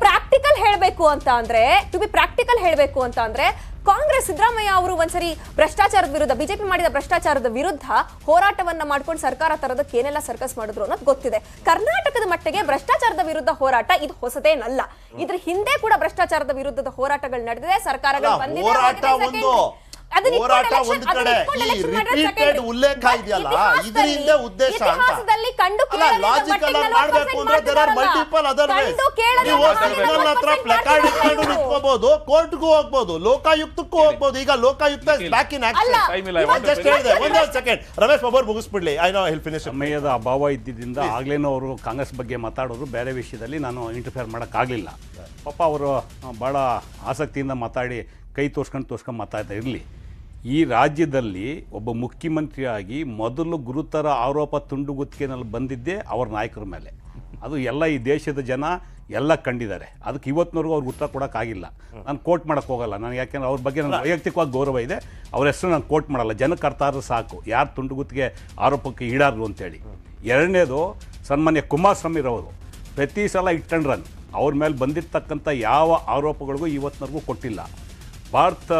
ಪ್ರಾಕ್ಟಿಕಲ್ ಲೆಟ್ಸ್ ಹೇಳ್ಬೇಕು ಅಂತ ಅಂದ್ರೆ ಟು ಬಿ ಪ್ರಾಕ್ಟಿಕಲ್ ಹೇಳಬೇಕು ಅಂತ ಅಂದ್ರೆ ಕಾಂಗ್ರೆಸ್ ಸಿದ್ದರಾಮಯ್ಯ ಅವರು ಒಂದ್ಸರಿ ಭ್ರಷ್ಟಾಚಾರದ ವಿರುದ್ಧ ಬಿಜೆಪಿ ಮಾಡಿದ ಭ್ರಷ್ಟಾಚಾರದ ವಿರುದ್ಧ ಹೋರಾಟವನ್ನ ಮಾಡ್ಕೊಂಡು ಸರ್ಕಾರ ತರೋದಕ್ಕೆ ಏನೆಲ್ಲ ಸರ್ಕಸ್ ಮಾಡಿದ್ರು ಅನ್ನೋದು ಗೊತ್ತಿದೆ. ಕರ್ನಾಟಕದ ಮಟ್ಟಿಗೆ ಭ್ರಷ್ಟಾಚಾರದ ವಿರುದ್ಧ ಹೋರಾಟ ಇದು ಹೊಸದೇನಲ್ಲ. ಇದ್ರ ಹಿಂದೆ ಕೂಡ ಭ್ರಷ್ಟಾಚಾರದ ವಿರುದ್ಧದ ಹೋರಾಟಗಳು ನಡೆದಿದೆ ಸರ್ಕಾರಗಳು ಬಂದಿದೆ, ಹೋರಾಟ ಒಂದು ಕಡೆ. ಈ ರಿಪೀಟೆಡ್ ಉಲ್ಲೇಖ ಇದೆಯಲ್ಲ? ಇತಿಹಾಸದಲ್ಲಿ- ಇದ್ರ ಉದ್ದೇಶ ಅಂತ. ಅಲ್ಲ ಲಾಜಿಕಲ್ ಆಗಿ ಮಾಡ್ಬೇಕು ಅಂದ್ರೆ ದೇರ್ ಆರ್. ಮಲ್ಟಿಪಲ್ ಅದರ್ ನೀವು ಸಿಗ್ನಲ್ ಹತ್ರ ಪ್ಲಕಾರ್ಡ್ ಇಟ್ಕೊಂಡು ನಿಂತ್ಕೋಬಹುದು ಕೋರ್ಟ್ಗೂ ಹೋಗ್ಬೋದು ಲೋಕಾಯುಕ್ತಕ್ಕೂ ಹೋಗ್ಬೋದು ಈಗ Lokayukta back in to just ಹೇಳಿದೆ ಒಂದೇ ಸೆಕೆಂಡ್ ರಮೇಶ್ ಬಾಬು ಮುಗಿಸ್ಬಿಡ್ಲಿ. ಐ ನೋ ಹೆಲ್ಪ್ ಫಿನಿಶ್ ಸಮಯದ ಅಭಾವ ಇದ್ದಿದ್ದರಿಂದ ಆಗ್ಲೇನೋ ಅವರು ಕಾಂಗ್ರೆಸ್ ಬಗ್ಗೆ ಮಾತಾಡೋರು ಬೇರೆ ವಿಷಯದಲ್ಲಿ ನಾನು ಇಂಟರ್ಫಿಯರ್ ಮಾಡೋಕ್ಕಾಗಲಿಲ್ಲ. ಪಾಪ ಅವರು ಭಾಳ ಆಸಕ್ತಿಯಿಂದ ಮಾತಾಡಿ ಕೈ ತೋರ್ಸ್ಕೊಂಡು ತೋರ್ಸ್ಕೊಂಡು ಮಾತಾಡ್ತಾ ಇರಲಿ. ಈ ರಾಜ್ಯದಲ್ಲಿ ಒಬ್ಬ ಮುಖ್ಯಮಂತ್ರಿಯಾಗಿ ಮೊದಲು ಗುರುತರ ಆರೋಪ ತುಂಡುಗುತ್ತಿಗೆನಲ್ಲಿ ಬಂದಿದ್ದೇ ಅವ್ರ ನಾಯಕರ ಮೇಲೆ. ಅದು ಎಲ್ಲ ಈ ದೇಶದ ಜನ ಎಲ್ಲ ಕಂಡಿದ್ದಾರೆ. ಅದಕ್ಕೆ ಇವತ್ತಿನವರೆಗೂ ಅವ್ರಿಗೆ ಉತ್ತರ ಕೊಡೋಕ್ಕಾಗಿಲ್ಲ. ನಾನು ಕೋಟ್ ಮಾಡೋಕ್ಕೆ ಹೋಗಲ್ಲ. ನಾನು ಯಾಕೆಂದ್ರೆ ಅವ್ರ ಬಗ್ಗೆ ನನ್ನ ವೈಯಕ್ತಿಕವಾಗಿ ಗೌರವ ಇದೆ. ಅವ್ರ ಹೆಸರು ನಾನು ಕೋಟ್ ಮಾಡಲ್ಲ. ಜನಕ್ಕೆ ಅರ್ಥ ಸಾಕು. ಯಾರು ತುಂಡುಗುತ್ತಿಗೆ ಆರೋಪಕ್ಕೆ ಈಡಾದ್ರು ಅಂತೇಳಿ. ಎರಡನೇದು ಸನ್ಮಾನ್ಯ ಕುಮಾರಸ್ವಾಮಿರವರು ಪ್ರತಿ ಸಲ ಇಟ್ಟಂಡ್ರನ್ ಅವ್ರ ಮೇಲೆ ಬಂದಿರ್ತಕ್ಕಂಥ ಯಾವ ಆರೋಪಗಳಿಗೂ ಇವತ್ತಿನವರೆಗೂ ಕೊಟ್ಟಿಲ್ಲ. ಭಾರತ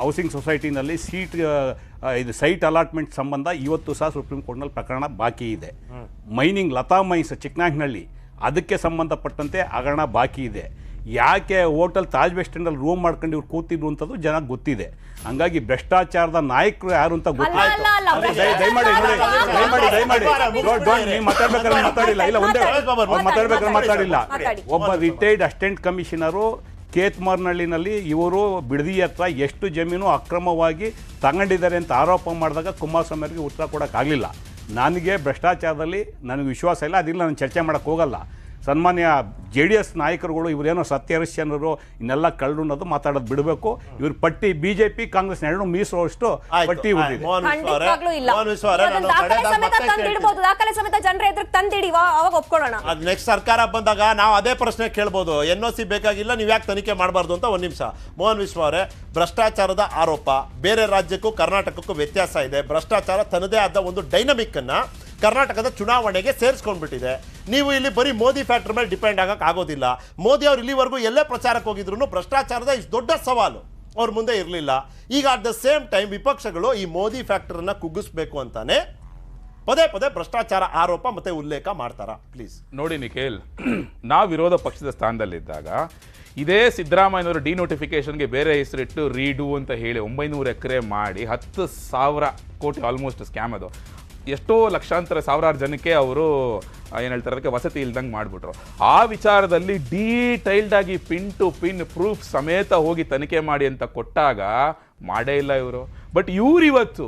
ಹೌಸಿಂಗ್ ಸೊಸೈಟಿನಲ್ಲಿ ಸೀಟ್ ಇದು ಸೈಟ್ ಅಲಾಟ್ಮೆಂಟ್ ಸಂಬಂಧ ಇವತ್ತು ಸಹ ಸುಪ್ರೀಂ ಕೋರ್ಟ್ನಲ್ಲಿ ಪ್ರಕರಣ ಬಾಕಿ ಇದೆ. ಮೈನಿಂಗ್ ಲತಾ ಮೈನ್ಸ್ ಚಿಕ್ಕನಾಗ್ನಹಳ್ಳಿ ಅದಕ್ಕೆ ಸಂಬಂಧಪಟ್ಟಂತೆ ಹಗರಣ ಬಾಕಿ ಇದೆ. ಯಾಕೆ ಹೋಟೆಲ್ ತಾಜ್ ವೆಸ್ಟ್ ಎಂಡಲ್ಲಿ ರೂಮ್ ಮಾಡ್ಕೊಂಡು ಇವ್ರು ಕೂತಿದ್ರು ಅಂತದ್ದು ಜನ ಗೊತ್ತಿದೆ. ಹಂಗಾಗಿ ಭ್ರಷ್ಟಾಚಾರದ ನಾಯಕರು ಯಾರು ಅಂತ ಗೊತ್ತಾಯ್ತು ಅಲ್ಲ, ಅಲ್ಲ, ಅಲ್ಲ, ದಯ- ದಯಮಾಡಿ ನೋಡಿ ದಯಮಾಡಿ ದಯಮಾಡಿ. ನೀವು ಮಾತಾಡ್ಬೇಕಾದ್ರೆ ಮಾತಾಡಿಲ್ಲ. ಇಲ್ಲ ಒಂದೇ ಮಾತಾಡ್ಬೇಕಾದ್ರೆ ಮಾತಾಡಿಲ್ಲ. ಒಬ್ಬ ರಿಟೈರ್ಡ್ ಅಸಿಸ್ಟೆಂಟ್ ಕಮಿಷನರು ಕೇತ್ಮಾರ್ನಹಳ್ಳಿನಲ್ಲಿ ಇವರು ಬಿಡದಿ ಹತ್ರ ಎಷ್ಟು ಜಮೀನು ಅಕ್ರಮವಾಗಿ ತಗೊಂಡಿದ್ದಾರೆ ಅಂತ ಆರೋಪ ಮಾಡಿದಾಗ ಕುಮಾರಸ್ವಾಮಿ ಅವರಿಗೆ ಉತ್ತರ ಕೊಡೋಕ್ಕಾಗಲಿಲ್ಲ. ನನಗೆ ಭ್ರಷ್ಟಾಚಾರದಲ್ಲಿ ನನಗೆ ವಿಶ್ವಾಸ ಇಲ್ಲ, ಅದಿಲ್ಲ, ನಾನು ಚರ್ಚೆ ಮಾಡೋಕ್ಕೆ ಹೋಗಲ್ಲ. ಸನ್ಮಾನ್ಯ ಜೆ ಡಿ ಎಸ್ ನಾಯಕರುಗಳು ಇವರೇನೋ ಸತ್ಯಹರಿಶ್ಚಂದ್ರರು ಇನ್ನೆಲ್ಲ ಕಳ್ಳರು ಅನ್ನೋದು ಮಾತಾಡೋದು ಬಿಡಬೇಕು. ಇವ್ರ ಪಟ್ಟಿ ಬಿಜೆಪಿ ಜೆ ಪಿ ಕಾಂಗ್ರೆಸ್ ಎರಡು ಮೀಸುವಷ್ಟು ಪಟ್ಟಿ ನೆಕ್ಸ್ಟ್ ಸರ್ಕಾರ ಬಂದಾಗ ನಾವು ಅದೇ ಪ್ರಶ್ನೆ ಕೇಳ್ಬೋದು. ಎನ್ ಒ ಸಿ ಬೇಕಾಗಿಲ್ಲ ನೀವು ಯಾಕೆ ತನಿಖೆ ಮಾಡಬಾರ್ದು ಅಂತ ಒಂದು ನಿಮಿಷ. ಮೋಹನ್ ವಿಶ್ವ ಅವರೇ ಭ್ರಷ್ಟಾಚಾರದ ಆರೋಪ. ಬೇರೆ ರಾಜ್ಯಕ್ಕೂ ಕರ್ನಾಟಕಕ್ಕೂ ವ್ಯತ್ಯಾಸ ಇದೆ. ಭ್ರಷ್ಟಾಚಾರ ತನ್ನದೇ ಆದ ಒಂದು ಡೈನಮಿಕ್ ಅನ್ನ ಕರ್ನಾಟಕದ ಚುನಾವಣೆಗೆ ಸೇರಿಸ್ಕೊಂಡ್ಬಿಟ್ಟಿದೆ. ನೀವು ಇಲ್ಲಿ ಬರೀ ಮೋದಿ ಫ್ಯಾಕ್ಟರ್ ಮೇಲೆ ಡಿಪೆಂಡ್ ಆಗೋದಿಲ್ಲ. ಮೋದಿ ಅವರು ಇಲ್ಲಿವರೆಗೂ ಎಲ್ಲೇ ಪ್ರಚಾರಕ್ಕೆ ಹೋಗಿದ್ರು ಭ್ರಷ್ಟಾಚಾರದ ಇಷ್ಟು ದೊಡ್ಡ ಸವಾಲು. ಅವ್ರ ಮುಂದೆ ಇರಲಿಲ್ಲ. ಈಗ ಅಟ್ ದ ಸೇಮ್ ಟೈಮ್ ವಿಪಕ್ಷಗಳು ಈ ಮೋದಿ ಫ್ಯಾಕ್ಟರನ್ನು ಕುಗ್ಗಿಸ್ಬೇಕು ಅಂತಾನೆ ಪದೇ ಪದೇ ಭ್ರಷ್ಟಾಚಾರ ಆರೋಪ ಮತ್ತೆ ಉಲ್ಲೇಖ ಮಾಡ್ತಾರ. ಪ್ಲೀಸ್ ನೋಡಿ ನಿಖಿಲ್, ನಾವು ವಿರೋಧ ಪಕ್ಷದ ಸ್ಥಾನದಲ್ಲಿದ್ದಾಗ ಇದೇ ಸಿದ್ದರಾಮಯ್ಯನವರು ಡಿನೋಟಿಫಿಕೇಶನ್ಗೆ ಬೇರೆ ಹೆಸರಿಟ್ಟು ರೀಡು ಅಂತ ಹೇಳಿ ಒಂಬೈನೂರು ಎಕರೆ ಮಾಡಿ ಹತ್ತು ಸಾವಿರ ಕೋಟಿ ಆಲ್ಮೋಸ್ಟ್ ಸ್ಕ್ಯಾಮ್ ಅದು. ಎಷ್ಟೋ ಲಕ್ಷಾಂತರ ಸಾವಿರಾರು ಜನಕ್ಕೆ ಅವರು ಏನು ಹೇಳ್ತಾರೆ, ಅದಕ್ಕೆ ವಸತಿ ಇಲ್ದಂಗೆ ಮಾಡಿಬಿಟ್ರು. ಆ ವಿಚಾರದಲ್ಲಿ ಡೀಟೈಲ್ಡ್ ಆಗಿ ಪಿನ್ ಟು ಪಿನ್ ಪ್ರೂಫ್ ಸಮೇತ ಹೋಗಿ ತನಿಖೆ ಮಾಡಿ ಅಂತ ಕೊಟ್ಟಾಗ ಮಾಡೇ ಇಲ್ಲ ಇವರು. ಬಟ್ ಇವ್ರು ಇವತ್ತು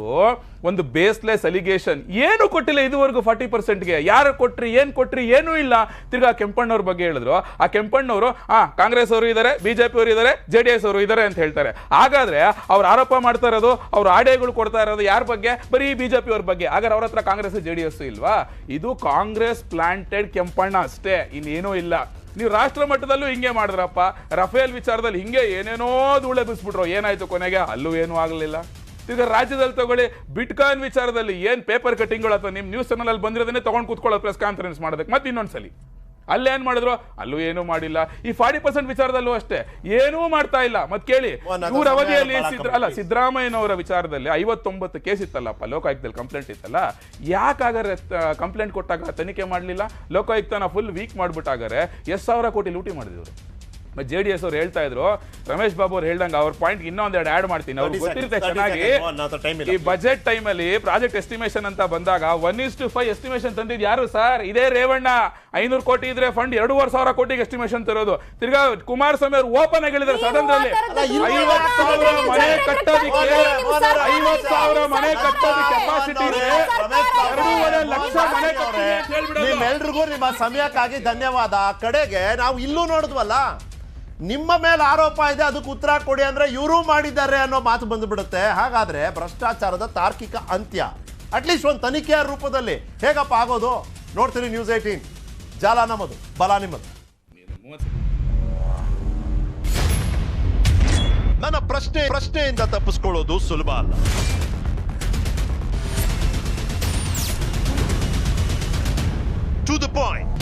ಒಂದು ಬೇಸ್ಲೆಸ್ ಅಲಿಗೇಷನ್ ಏನು ಕೊಟ್ಟಿಲ್ಲ ಇದುವರೆಗೂ ಫಾರ್ಟಿ ಪರ್ಸೆಂಟ್ಗೆ ಯಾರು ಕೊಟ್ರಿ, ಏನು ಕೊಟ್ರಿ, ಏನೂ ಇಲ್ಲ. ತಿರ್ಗಾ ಕೆಂಪಣ್ಣವ್ರ ಬಗ್ಗೆ ಹೇಳಿದ್ರು. ಆ ಕೆಂಪಣ್ಣವರು, ಆ, ಕಾಂಗ್ರೆಸ್ ಅವರು ಇದ್ದಾರೆ ಬಿಜೆಪಿ ಅವರು ಇದ್ದಾರೆ ಜೆ ಡಿ ಎಸ್ ಅವರು ಇದ್ದಾರೆ ಅಂತ ಹೇಳ್ತಾರೆ. ಹಾಗಾದ್ರೆ ಅವ್ರು ಆರೋಪ ಮಾಡ್ತಾ ಇರೋದು, ಅವ್ರ ಆಡೆಗಳು ಕೊಡ್ತಾ ಇರೋದು ಯಾರ ಬಗ್ಗೆ? ಬರೀ ಬಿಜೆಪಿ ಅವ್ರ ಬಗ್ಗೆ. ಹಾಗಾದ್ರೆ ಅವ್ರ ಹತ್ರ ಕಾಂಗ್ರೆಸ್ ಜೆ ಡಿ ಎಸ್ ಇಲ್ವಾ? ಇದು ಕಾಂಗ್ರೆಸ್ ಪ್ಲಾಂಟೆಡ್ ಕೆಂಪಣ್ಣ ಅಷ್ಟೇ, ಇನ್ನೇನೂ ಇಲ್ಲ. ನೀವು ರಾಷ್ಟ್ರ ಮಟ್ಟದಲ್ಲೂ ಹಿಂಗೆ ಮಾಡಿದ್ರಪ್ಪ. ರಫೇಲ್ ವಿಚಾರದಲ್ಲಿ ಹಿಂಗೆ ಏನೇನೋ ಧೂಳೆ ಬಿಸ್ಬಿಟ್ರು ಏನಾಯ್ತು ಕೊನೆಗೆ? ಅಲ್ಲೂ ಏನೂ ಆಗಲಿಲ್ಲ. ಈಗ ರಾಜ್ಯದಲ್ಲಿ ತಗೊಳ್ಳಿ ಬಿಟ್ಕಾಯಿನ್ ವಿಚಾರದಲ್ಲಿ ಏನ್ ಪೇಪರ್ ಕಟಿಂಗ್ಗಳು ಅಥವಾ ನಿಮ್ಮ ನ್ಯೂಸ್ ಚಾನಲ್ ಅಲ್ಲಿ ಬಂದಿರೋದನ್ನೇ ತಗೊಂಡು ಕೂತ್ಕೊಳ್ಳೋದು ಪ್ರೆಸ್ ಕಾನ್ಫರೆನ್ಸ್ ಮಾಡೋದಕ್ಕೆ. ಮತ್ತೆ ಇನ್ನೊಂದ್ಸಲಿ ಅಲ್ಲೇನ್ ಮಾಡಿದ್ರು? ಅಲ್ಲೂ ಏನೂ ಮಾಡಿಲ್ಲ. ಈ ಫಾರ್ಟಿ ಪರ್ಸೆಂಟ್ ವಿಚಾರದಲ್ಲೂ ಅಷ್ಟೇ. ಏನೂ ಮಾಡ್ತಾ ಇಲ್ಲ. ಮತ್ ಕೇಳಿ ಇವ್ರ ಅವಧಿಯಲ್ಲಿ ಅಲ್ಲ ಸಿದ್ದರಾಮಯ್ಯನವರ ವಿಚಾರದಲ್ಲಿ ಐವತ್ತೊಂಬತ್ತು ಕೇಸ್ ಇತ್ತಲ್ಲಪ್ಪ ಲೋಕಾಯುಕ್ತದಲ್ಲಿ ಕಂಪ್ಲೇಂಟ್ ಇತ್ತಲ್ಲ ಯಾಕಾಗಾರೆ ಕಂಪ್ಲೇಂಟ್ ಕೊಟ್ಟಾಗ ತನಿಖೆ ಮಾಡಲಿಲ್ಲ? ಲೋಕಾಯುಕ್ತನ ಫುಲ್ ವೀಕ್ ಮಾಡ್ಬಿಟ್ಟಾಗಾರೆ ಎಷ್ಟು ಸಾವಿರ ಕೋಟಿ ಲೂಟಿ ಮಾಡಿದ್ರು ಜೆ ಡಿ ಎಸ್ ಅವ್ರು ಹೇಳ್ತಾ ಇದ್ರು ರಮೇಶ್ ಬಾಬು ಅವ್ರು ಹೇಳ್ದಂಗೆ ಅವ್ರ ಪಾಯಿಂಟ್ ಇನ್ನೊಂದೆರಡು ಆಡ್ ಮಾಡ್ತೀನಿ. ಅವ್ರಿಗೆ 30 ಗೊತ್ತಿರುತ್ತೆ ಚೆನ್ನಾಗಿ. 30 seconds, ನನ್ನ ಹತ್ರ time ಇಲ್ಲ. ಈ ಬಜೆಟ್ ಟೈಮಲ್ಲಿ ಪ್ರಾಜೆಕ್ಟ್ ಎಸ್ಟಿಮೇಷನ್ ಅಂತ ಬಂದಾಗ one is to five estimation ತಂದಿದ್ದು ಯಾರು ಸರ್? ಇದೇ ರೇವಣ್ಣ. ಐನೂರು ಕೋಟಿ ಇದ್ರೆ ಫಂಡ್ ಎರಡೂವರೆ ಸಾವಿರ ಕೋಟಿಗೆ ಎಸ್ಟಿಮೇಷನ್ ತರೋದು. ತಿರ್ಗಾ ಕುಮಾರಸ್ವಾಮಿ ಅವರು ಓಪನ್ ಆಗಿ ಹೇಳಿದ್ದಾರೆ ಸಡನ್ ಅಲ್ಲಿ ಐವತ್ತು ಸಾವಿರ ಮನೆ ಕಟ್ಟೋದಿಕ್ಕೆ ಐವತ್ತು ಸಾವಿರ ಮನೆ ಕಟ್ಟೋದಕ್ಕೆ ಕೆಪಾಸಿಟಿ ಇದೆ. ಎರಡೂವರೆ ಲಕ್ಷ ಮನೆ. ನಿಮ್ಮೆಲ್ರಿಗೂ ನಿಮ್ಮ ಸಮಯಕ್ಕಾಗಿ ಧನ್ಯವಾದ. ಕಡೆಗೆ ನಾವು ಇಲ್ಲೂ ನೋಡಿದ್ವಲ್ಲ? ನಿಮ್ಮ ಮೇಲೆ ಆರೋಪ ಇದೆ, ಅದಕ್ಕೆ ಉತ್ತರ ಕೊಡಿ ಅಂದ್ರೆ ಇವರು ಮಾಡಿದ್ದಾರೆ ಅನ್ನೋ ಮಾತು ಬಂದ್ಬಿಡುತ್ತೆ. ಹಾಗಾದ್ರೆ ಭ್ರಷ್ಟಾಚಾರದ ತಾರ್ಕಿಕ ಅಂತ್ಯ ಅಟ್ಲೀಸ್ಟ್ ಒಂದು ತನಿಖೆಯ ರೂಪದಲ್ಲಿ ಹೇಗಪ್ಪ ಆಗೋದು? ನೋಡ್ತೀರಿ ನ್ಯೂಸ್ ಏಟೀನ್ ಜಾಲ ನಮ್ಮದು ಬಲ ನಿಮ್ಮದು ನನ್ನ ಪ್ರಶ್ನೆ, ಪ್ರಶ್ನೆಯಿಂದ ತಪ್ಪಿಸ್ಕೊಳ್ಳೋದು ಸುಲಭ ಅಲ್ಲ. To the point